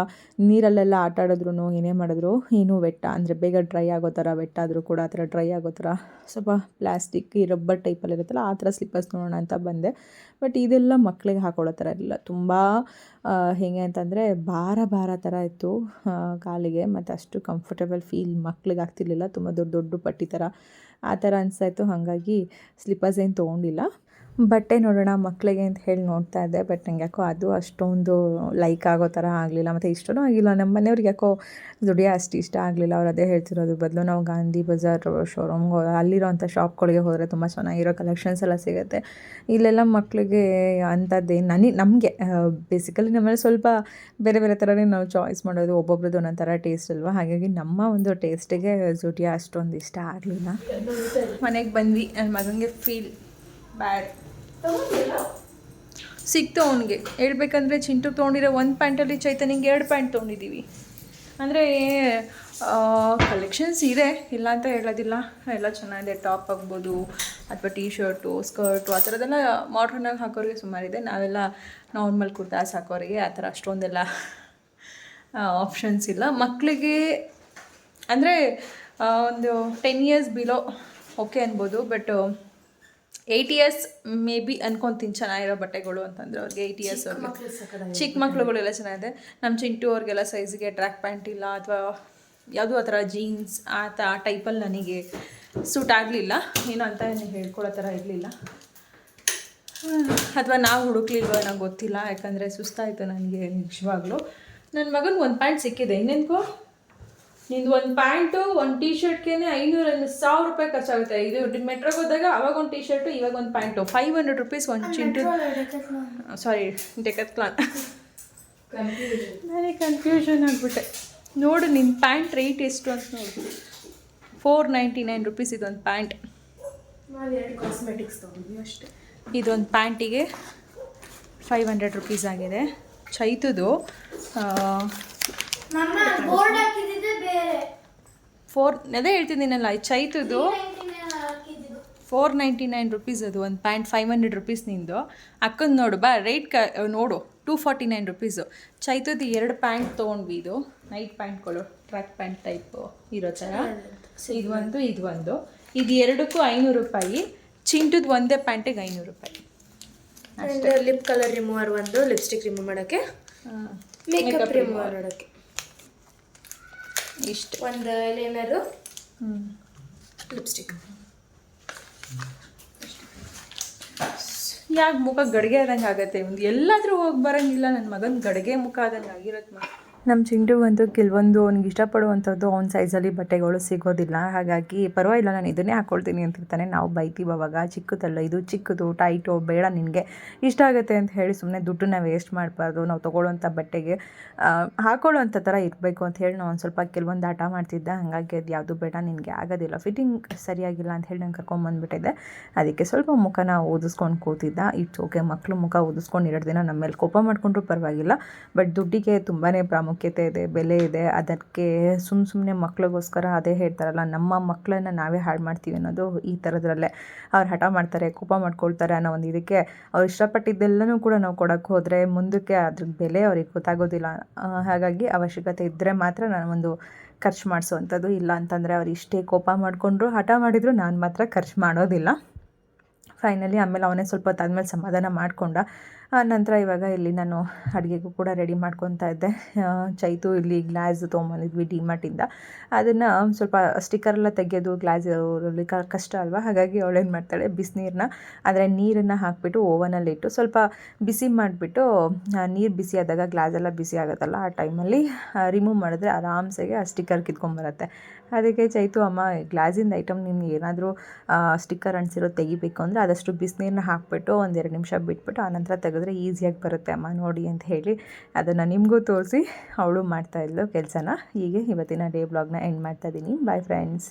ನೀರಲ್ಲೆಲ್ಲ ಆಟ ಆಡಿದ್ರು ಏನೇ ಮಾಡಿದ್ರು, ಏನೂ ವೆಟ್ಟ. ಅಂದರೆ ಬೇಗ ಡ್ರೈ ಆಗೋ ಥರ ವೆಟ್ಟ ಆದರೂ ಕೂಡ ಆ ಥರ ಡ್ರೈ ಆಗೋ ಥರ ಸ್ವಲ್ಪ ಪ್ಲಾಸ್ಟಿಕ್ ಈ ರಬ್ಬರ್ ಟೈಪಲ್ಲಿ ಇರುತ್ತಲ್ಲ, ಆ ಥರ ಸ್ಲಿಪ್ಪರ್ಸ್ ನೋಡೋಣ ಅಂತ ಬಂದೆ. ಬಟ್ ಇದೆಲ್ಲ ಮಕ್ಕಳಿಗೆ ಹಾಕೊಳ್ಳೋ ಥರ ಇರಲಿಲ್ಲ. ತುಂಬ ಹೇಗೆ ಅಂತಂದರೆ ಭಾರ ಭಾರ ಥರ ಇತ್ತು ಕಾಲಿಗೆ ಮತ್ತು ಅಷ್ಟು ಕಂಫರ್ಟಬಲ್ ಫೀಲ್ ಮಕ್ಳಿಗೆ ಆಗ್ತಿರ್ಲಿಲ್ಲ. ತುಂಬ ದೊಡ್ಡ ದೊಡ್ಡ ಪಟ್ಟಿ ಥರ, ಆ ಥರ ಅನಿಸ್ತಾಯಿತ್ತು ಹಾಗಾಗಿ ಸ್ಲಿಪ್ಪರ್ಸ್ ಏನು ತೊಗೊಂಡಿಲ್ಲ. ಬಟ್ಟೆ ನೋಡೋಣ ಮಕ್ಕಳಿಗೆ ಅಂತ ಹೇಳಿ ನೋಡ್ತಾ ಇದ್ದೆ. ಬಟ್ ನಂಗೆ ಯಾಕೋ ಅದು ಅಷ್ಟೊಂದು ಲೈಕ್ ಆಗೋ ಥರ ಆಗಲಿಲ್ಲ. ಮತ್ತು ಇಷ್ಟನೂ ಆಗಿಲ್ಲ. ನಮ್ಮ ಮನೆಯವ್ರಿಗೆ ಯಾಕೋ ದುಡಿಯೋ ಅಷ್ಟು ಇಷ್ಟ ಆಗಲಿಲ್ಲ. ಅವ್ರು ಅದೇ ಹೇಳ್ತಿರೋದು, ಬದಲು ನಾವು ಗಾಂಧಿ ಬಜಾರ್ ಶೋರೂಮ್ಗೆ ಅಲ್ಲಿರೋಂಥ ಶಾಪ್ಗಳಿಗೆ ಹೋದರೆ ತುಂಬ ಚೆನ್ನಾಗಿರೋ ಕಲೆಕ್ಷನ್ಸ್ ಎಲ್ಲ ಸಿಗುತ್ತೆ. ಇಲ್ಲೆಲ್ಲ ಮಕ್ಕಳಿಗೆ ಅಂಥದ್ದೇ ನನಗೆ ನಮಗೆ ಬೇಸಿಕಲಿ ನಮ್ಮಲ್ಲಿ ಸ್ವಲ್ಪ ಬೇರೆ ಬೇರೆ ಥರನೇ ನಾವು ಚಾಯ್ಸ್ ಮಾಡೋದು. ಒಬ್ಬೊಬ್ರದ್ದು ಒಂದೊಂದು ಥರ ಟೇಸ್ಟ್ ಅಲ್ವಾ? ಹಾಗಾಗಿ ನಮ್ಮ ಒಂದು ಟೇಸ್ಟಿಗೆ ಜುಟಿಯಾ ಅಷ್ಟೊಂದು ಇಷ್ಟ ಆಗಲಿಲ್ಲ. ಮನೆಗೆ ಬಂದ್ವಿ. ನನ್ನ ಮಗನಿಗೆ ಫೀಲ್ ಬ್ಯಾಡ್ ಸಿಕ್ತು ಅವನಿಗೆ. ಹೇಳ್ಬೇಕಂದ್ರೆ ಚಿಂಟು ತೊಗೊಂಡಿರೋ ಒಂದು ಪ್ಯಾಂಟಲ್ಲಿ ಚೈತನ್ಯಂಗೆ ಎರಡು ಪ್ಯಾಂಟ್ ತೊಗೊಂಡಿದ್ದೀವಿ. ಅಂದರೆ ಕಲೆಕ್ಷನ್ಸ್ ಇದೆ. ಇಲ್ಲ ಅಂತ ಹೇಳೋದಿಲ್ಲ. ಎಲ್ಲ ಚೆನ್ನಾಗಿದೆ. ಟಾಪ್ ಆಗ್ಬೋದು, ಅಥವಾ ಟೀ ಶರ್ಟು ಸ್ಕರ್ಟು ಆ ಥರದ್ದೆಲ್ಲ ಮಾಡ್ರನ್ನಾಗಿ ಹಾಕೋರಿಗೆ ಸುಮಾರಿದೆ ನಾವೆಲ್ಲ ನಾರ್ಮಲ್ ಕುರ್ತಾಸ್ ಹಾಕೋರಿಗೆ ಆ ಥರ ಅಷ್ಟೊಂದೆಲ್ಲ ಆಪ್ಷನ್ಸ್ ಇಲ್ಲ. ಮಕ್ಕಳಿಗೆ ಅಂದರೆ ಒಂದು ಟೆನ್ ಇಯರ್ಸ್ ಬಿಲೋ ಓಕೆ ಅನ್ಬೋದು. But eight years may be ಅನ್ಕೊಂತೀನಿ ಚೆನ್ನಾಗಿರೋ ಬಟ್ಟೆಗಳು ಅಂತಂದ್ರೆ ಅವ್ರಿಗೆ ಏಯ್ಟ್ ಇಯರ್ಸ್ ಅವ್ರಿಗೆ. ಚಿಕ್ಕ ಮಕ್ಳುಗಳೆಲ್ಲ ಚೆನ್ನಾಗಿದೆ. ನಮ್ಮ ಚಿಂಟು ಅವ್ರಿಗೆಲ್ಲ ಸೈಜ್ಗೆ ಟ್ರ್ಯಾಕ್ ಪ್ಯಾಂಟ್ ಇಲ್ಲ ಅಥವಾ ಯಾವುದೂ ಆ ಥರ ಜೀನ್ಸ್ ಆ ಥರ ಆ ಟೈಪಲ್ಲಿ ನನಗೆ ಸೂಟ್ ಆಗಲಿಲ್ಲ. ಏನು ಅಂತ ಏನು ಹೇಳ್ಕೊಳ್ಳೋ ಥರ ಇರಲಿಲ್ಲ. ಅಥವಾ ನಾವು ಹುಡುಕ್ಲಿಲ್ವ ನಂಗೆ ಗೊತ್ತಿಲ್ಲ. ಯಾಕಂದರೆ ಸುಸ್ತಾಯಿತು ನನಗೆ ನಿಜವಾಗ್ಲೂ. ನನ್ನ ಮಗನಿಗೆ ಒಂದು ಪ್ಯಾಂಟ್ ಸಿಕ್ಕಿದೆ. ಇನ್ನೇನ್ಕೋ ನಿಂದು ಒಂದು ಪ್ಯಾಂಟು ಒಂದು ಟೀ ಶರ್ಟ್ಗೆ ಐನೂರ ಸಾವಿರ ರೂಪಾಯಿ ಖರ್ಚಾಗುತ್ತೆ. ಇದು ಮೆಟ್ರೋಗೆ ಹೋದಾಗ ಅವಾಗ ಒಂದು ಟೀ ಶರ್ಟು ಇವಾಗ ಒಂದು ಪ್ಯಾಂಟು. ಫೈವ್ ಹಂಡ್ರೆಡ್ ರುಪೀಸ್ ಒಂದು ಚಿಂಟು. ಸಾರಿ ಡೆಕತ್ ಕ್ಲಾನ್ ನನಗೆ ಕನ್ಫ್ಯೂಷನ್ ಆಗಿಬಿಟ್ಟೆ. ನೋಡು ನಿನ್ನ ಪ್ಯಾಂಟ್ ರೇಟ್ ಎಷ್ಟು ಅಂತ ನೋಡು. ಫೋರ್ ನೈಂಟಿ ನೈನ್ ರುಪೀಸ್ ಇದೊಂದು ಪ್ಯಾಂಟ್. ಕಾಸ್ಮೆಟಿಕ್ಸ್ ತೊಗೊಂಡ್ವಿ ಅಷ್ಟೇ. ಇದೊಂದು ಪ್ಯಾಂಟಿಗೆ ಫೈವ್ ಹಂಡ್ರೆಡ್ ರುಪೀಸ್ ಆಗಿದೆ. ಚೈತುದು ನಮ್ಮ ಬೋರ್ಡ್ ಹಾಕಿದ್ದೆ ಬೇರೆ ಫೋರ್ ಅದೇ ಹೇಳ್ತಿದ್ದೀನಲ್ಲ ಚೈತ್ ಚೈತುದು ಹಾಕಿದ್ದು ಫೋರ್ ನೈಂಟಿ ನೈನ್ ರುಪೀಸ್ ಅದು ಒಂದು ಪ್ಯಾಂಟ್ ಫೈವ್ ಹಂಡ್ರೆಡ್ ರುಪೀಸ್ ನಿಂದು. ಅಕ್ಕಂದು ನೋಡು ಬಾ ರೇಟ್ ಕ ನೋಡು ಟೂ ಫಾರ್ಟಿ ನೈನ್ ರುಪೀಸು ಚೈತುದು ಎರಡು ಪ್ಯಾಂಟ್ ತೊಗೊಂಡ್ವಿ ಇದು. ನೈಟ್ ಪ್ಯಾಂಟ್ಗಳು ಟ್ರ್ಯಾಕ್ ಪ್ಯಾಂಟ್ ಟೈಪು ಇರೋ ಥರ ಇದು ಒಂದು ಇದು ಒಂದು. ಇದು ಎರಡಕ್ಕೂ ಐನೂರು ರೂಪಾಯಿ. ಚಿಂಟುದು ಒಂದೇ ಪ್ಯಾಂಟಿಗೆ ಐನೂರು ರೂಪಾಯಿ. ಲಿಪ್ ಕಲರ್ ರಿಮೂವರ್ ಒಂದು ಲಿಪ್ಸ್ಟಿಕ್ ರಿಮೂವ್ ಮಾಡೋಕ್ಕೆ. ಮೇಕಪ್ ರಿಮೂವರ್ ಮಾಡೋಕ್ಕೆ. ಇಷ್ಟು. ಒಂದು ಲೈನರು ಹ್ಞೂ ಲಿಪ್ಸ್ಟಿಕ್. ಯಾಕೆ ಮುಖ ಗಡಿಗೆ ಆದಂಗೆ ಆಗತ್ತೆ? ಒಂದು ಎಲ್ಲಾದರೂ ಹೋಗಿ ಬರೋಂಗಿಲ್ಲ ನನ್ನ ಮಗನ ಗಡಿಗೆ ಮುಖ ಆದಂಗೆ ಆಗಿರತ್ತೆ ಮಾ ನಮ್ಮ ಚಿಂಟುಗಂತೂ ಕೆಲವೊಂದು ಅವ್ನಿಗೆ ಇಷ್ಟಪಡುವಂಥದ್ದು ಅವ್ನ ಸೈಜಲ್ಲಿ ಬಟ್ಟೆಗಳು ಸಿಗೋದಿಲ್ಲ. ಹಾಗಾಗಿ ಪರವಾಗಿಲ್ಲ, ನಾನು ಇದನ್ನೇ ಹಾಕ್ಕೊಳ್ತೀನಿ ಅಂತಿರ್ತಾನೆ. ನಾವು ಬೈತೀವಿ ಅವಾಗ ಚಿಕ್ಕದಲ್ಲ, ಇದು ಚಿಕ್ಕದು ಟೈಟು ಬೇಡ ನಿನಗೆ. ಇಷ್ಟ ಆಗುತ್ತೆ ಅಂತ ಹೇಳಿ ಸುಮ್ಮನೆ ದುಡ್ಡನ್ನ ವೇಸ್ಟ್ ಮಾಡಬಾರ್ದು. ನಾವು ತೊಗೊಳ್ಳೋಂಥ ಬಟ್ಟೆಗೆ ಹಾಕ್ಕೊಳ್ಳುವಂಥ ಥರ ಇರಬೇಕು ಅಂತ ಹೇಳಿ ನಾವು ಸ್ವಲ್ಪ ಕೆಲವೊಂದು ಆಟ ಮಾಡ್ತಿದ್ದೆ. ಹಾಗಾಗಿ ಅದು ಯಾವುದು ಬೇಡ, ನಿನಗೆ ಆಗೋದಿಲ್ಲ. ಫಿಟ್ಟಿಂಗ್ ಸರಿಯಾಗಿಲ್ಲ ಅಂತ ಹೇಳಿ ನಂಗೆ ಕರ್ಕೊಂಬಂದ್ಬಿಟ್ಟಿದ್ದೆ ಅದಕ್ಕೆ ಸ್ವಲ್ಪ ಮುಖನ ಓದಿಸ್ಕೊಂಡು ಕೂತಿದ್ದ. ಇಟ್ಸ್ ಓಕೆ ಮಕ್ಕಳು ಮುಖ ಓದಿಸ್ಕೊಂಡು ಎರಡು ದಿನ ನಮ್ಮ ಮೇಲೆ ಕೋಪ ಮಾಡಿಕೊಂಡ್ರು ಪರವಾಗಿಲ್ಲ. ಬಟ್ ದುಡ್ಡಿಗೆ ತುಂಬಾ ಪ್ರಾಮುಖ್ಯತೆ ಇದೆ, ಬೆಲೆ ಇದೆ, ಅದಕ್ಕೆ ಸುಮ್ಮ ಸುಮ್ಮನೆ ಮಕ್ಳಿಗೋಸ್ಕರ ಅದೇ ಹೇಳ್ತಾರಲ್ಲ, ನಮ್ಮ ಮಕ್ಕಳನ್ನ ನಾವೇ ಹಾಳು ಮಾಡ್ತೀವಿ ಅನ್ನೋದು ಈ ಥರದ್ರಲ್ಲೇ. ಅವ್ರು ಹಠ ಮಾಡ್ತಾರೆ, ಕೋಪ ಮಾಡ್ಕೊಳ್ತಾರೆ ಅನ್ನೋ ಒಂದು ಇದಕ್ಕೆ ಅವ್ರು ಇಷ್ಟಪಟ್ಟಿದ್ದೆಲ್ಲನೂ ಕೂಡ ನಾವು ಕೊಡೋಕ್ಕೆ ಹೋದರೆ ಮುಂದಕ್ಕೆ ಅದ್ರ ಬೆಲೆ ಅವ್ರಿಗೆ ಗೊತ್ತಾಗೋದಿಲ್ಲ. ಹಾಗಾಗಿ ಅವಶ್ಯಕತೆ ಇದ್ದರೆ ಮಾತ್ರ ನಾನು ಒಂದು ಖರ್ಚು ಮಾಡಿಸೋವಂಥದ್ದು. ಇಲ್ಲ ಅಂತಂದರೆ ಅವ್ರು ಇಷ್ಟೇ ಕೋಪ ಮಾಡಿಕೊಂಡ್ರು, ಹಠ ಮಾಡಿದ್ರು ನಾನು ಮಾತ್ರ ಖರ್ಚು ಮಾಡೋದಿಲ್ಲ. ಫೈನಲಿ ಆಮೇಲೆ ಅವನೇ ಸ್ವಲ್ಪ ಹೊತ್ತಾದ್ಮೇಲೆ ಸಮಾಧಾನ ಮಾಡಿಕೊಂಡ ನಂತರ ಇವಾಗ ಇಲ್ಲಿ ನಾನು ಅಡುಗೆಗೂ ಕೂಡ ರೆಡಿ ಮಾಡ್ಕೊತಾ ಇದ್ದೆ. ಚೈತು ಇಲ್ಲಿ ಗ್ಲಾಸ್ ತೊಗೊಂಬಂದಿದ್ವಿ ಡಿಮಾರ್ಟಿಂದ ಅದನ್ನು ಸ್ವಲ್ಪ ಸ್ಟಿಕ್ಕರೆಲ್ಲ ತೆಗೆಯೋದು ಗ್ಲಾಸ್ ಕಷ್ಟ ಅಲ್ವಾ? ಹಾಗಾಗಿ ಅವಳೇನು ಮಾಡ್ತಾಳೆ ಬಿಸಿನೀರನ್ನ ಅಂದರೆ ನೀರನ್ನು ಹಾಕಿಬಿಟ್ಟು ಓವನಲ್ಲಿ ಇಟ್ಟು ಸ್ವಲ್ಪ ಬಿಸಿ ಮಾಡಿಬಿಟ್ಟು ನೀರು ಬಿಸಿ ಆದಾಗ ಗ್ಲಾಸ್ ಎಲ್ಲ ಬಿಸಿ ಆಗುತ್ತಲ್ಲ ಆ ಟೈಮಲ್ಲಿ ರಿಮೂವ್ ಮಾಡಿದ್ರೆ ಆರಾಮ್ಸೆಗೆ ಆ ಸ್ಟಿಕ್ಕರ್ ಕಿತ್ಕೊಂಬರುತ್ತೆ ಅದಕ್ಕೆ ಚೈತು, ಅಮ್ಮ, ಗ್ಲಾಸಿಂದ ಐಟಮ್ ನಿಮ್ಗೆ ಏನಾದರೂ ಸ್ಟಿಕ್ಕರ್ ಅಂಟಿಸಿರೋ ತೆಗಿಬೇಕು ಅಂದರೆ ಆದಷ್ಟು ಬಿಸಿನೀರನ್ನ ಹಾಕಿಬಿಟ್ಟು ಒಂದೆರಡು ನಿಮಿಷ ಬಿಟ್ಬಿಟ್ಟು ಆನಂತರ ತೆಗೆದ್ರೆ ಈಸಿಯಾಗಿ ಬರುತ್ತೆ. ಅಮ್ಮ, ನೋಡಿ ಅಂತ ಹೇಳಿ ಅದನ್ನು ನಿಮಗೂ ತೋರಿಸಿ ಅವಳು ಮಾಡ್ತಾಯಿದ್ಲು ಕೆಲಸನ. ಹೀಗೆ ಇವತ್ತಿನ ಡೇ ಬ್ಲಾಗ್ನ ಎಂಡ್ ಮಾಡ್ತಾ ಇದ್ದೀನಿ ಬಾಯ್ ಫ್ರೆಂಡ್ಸ್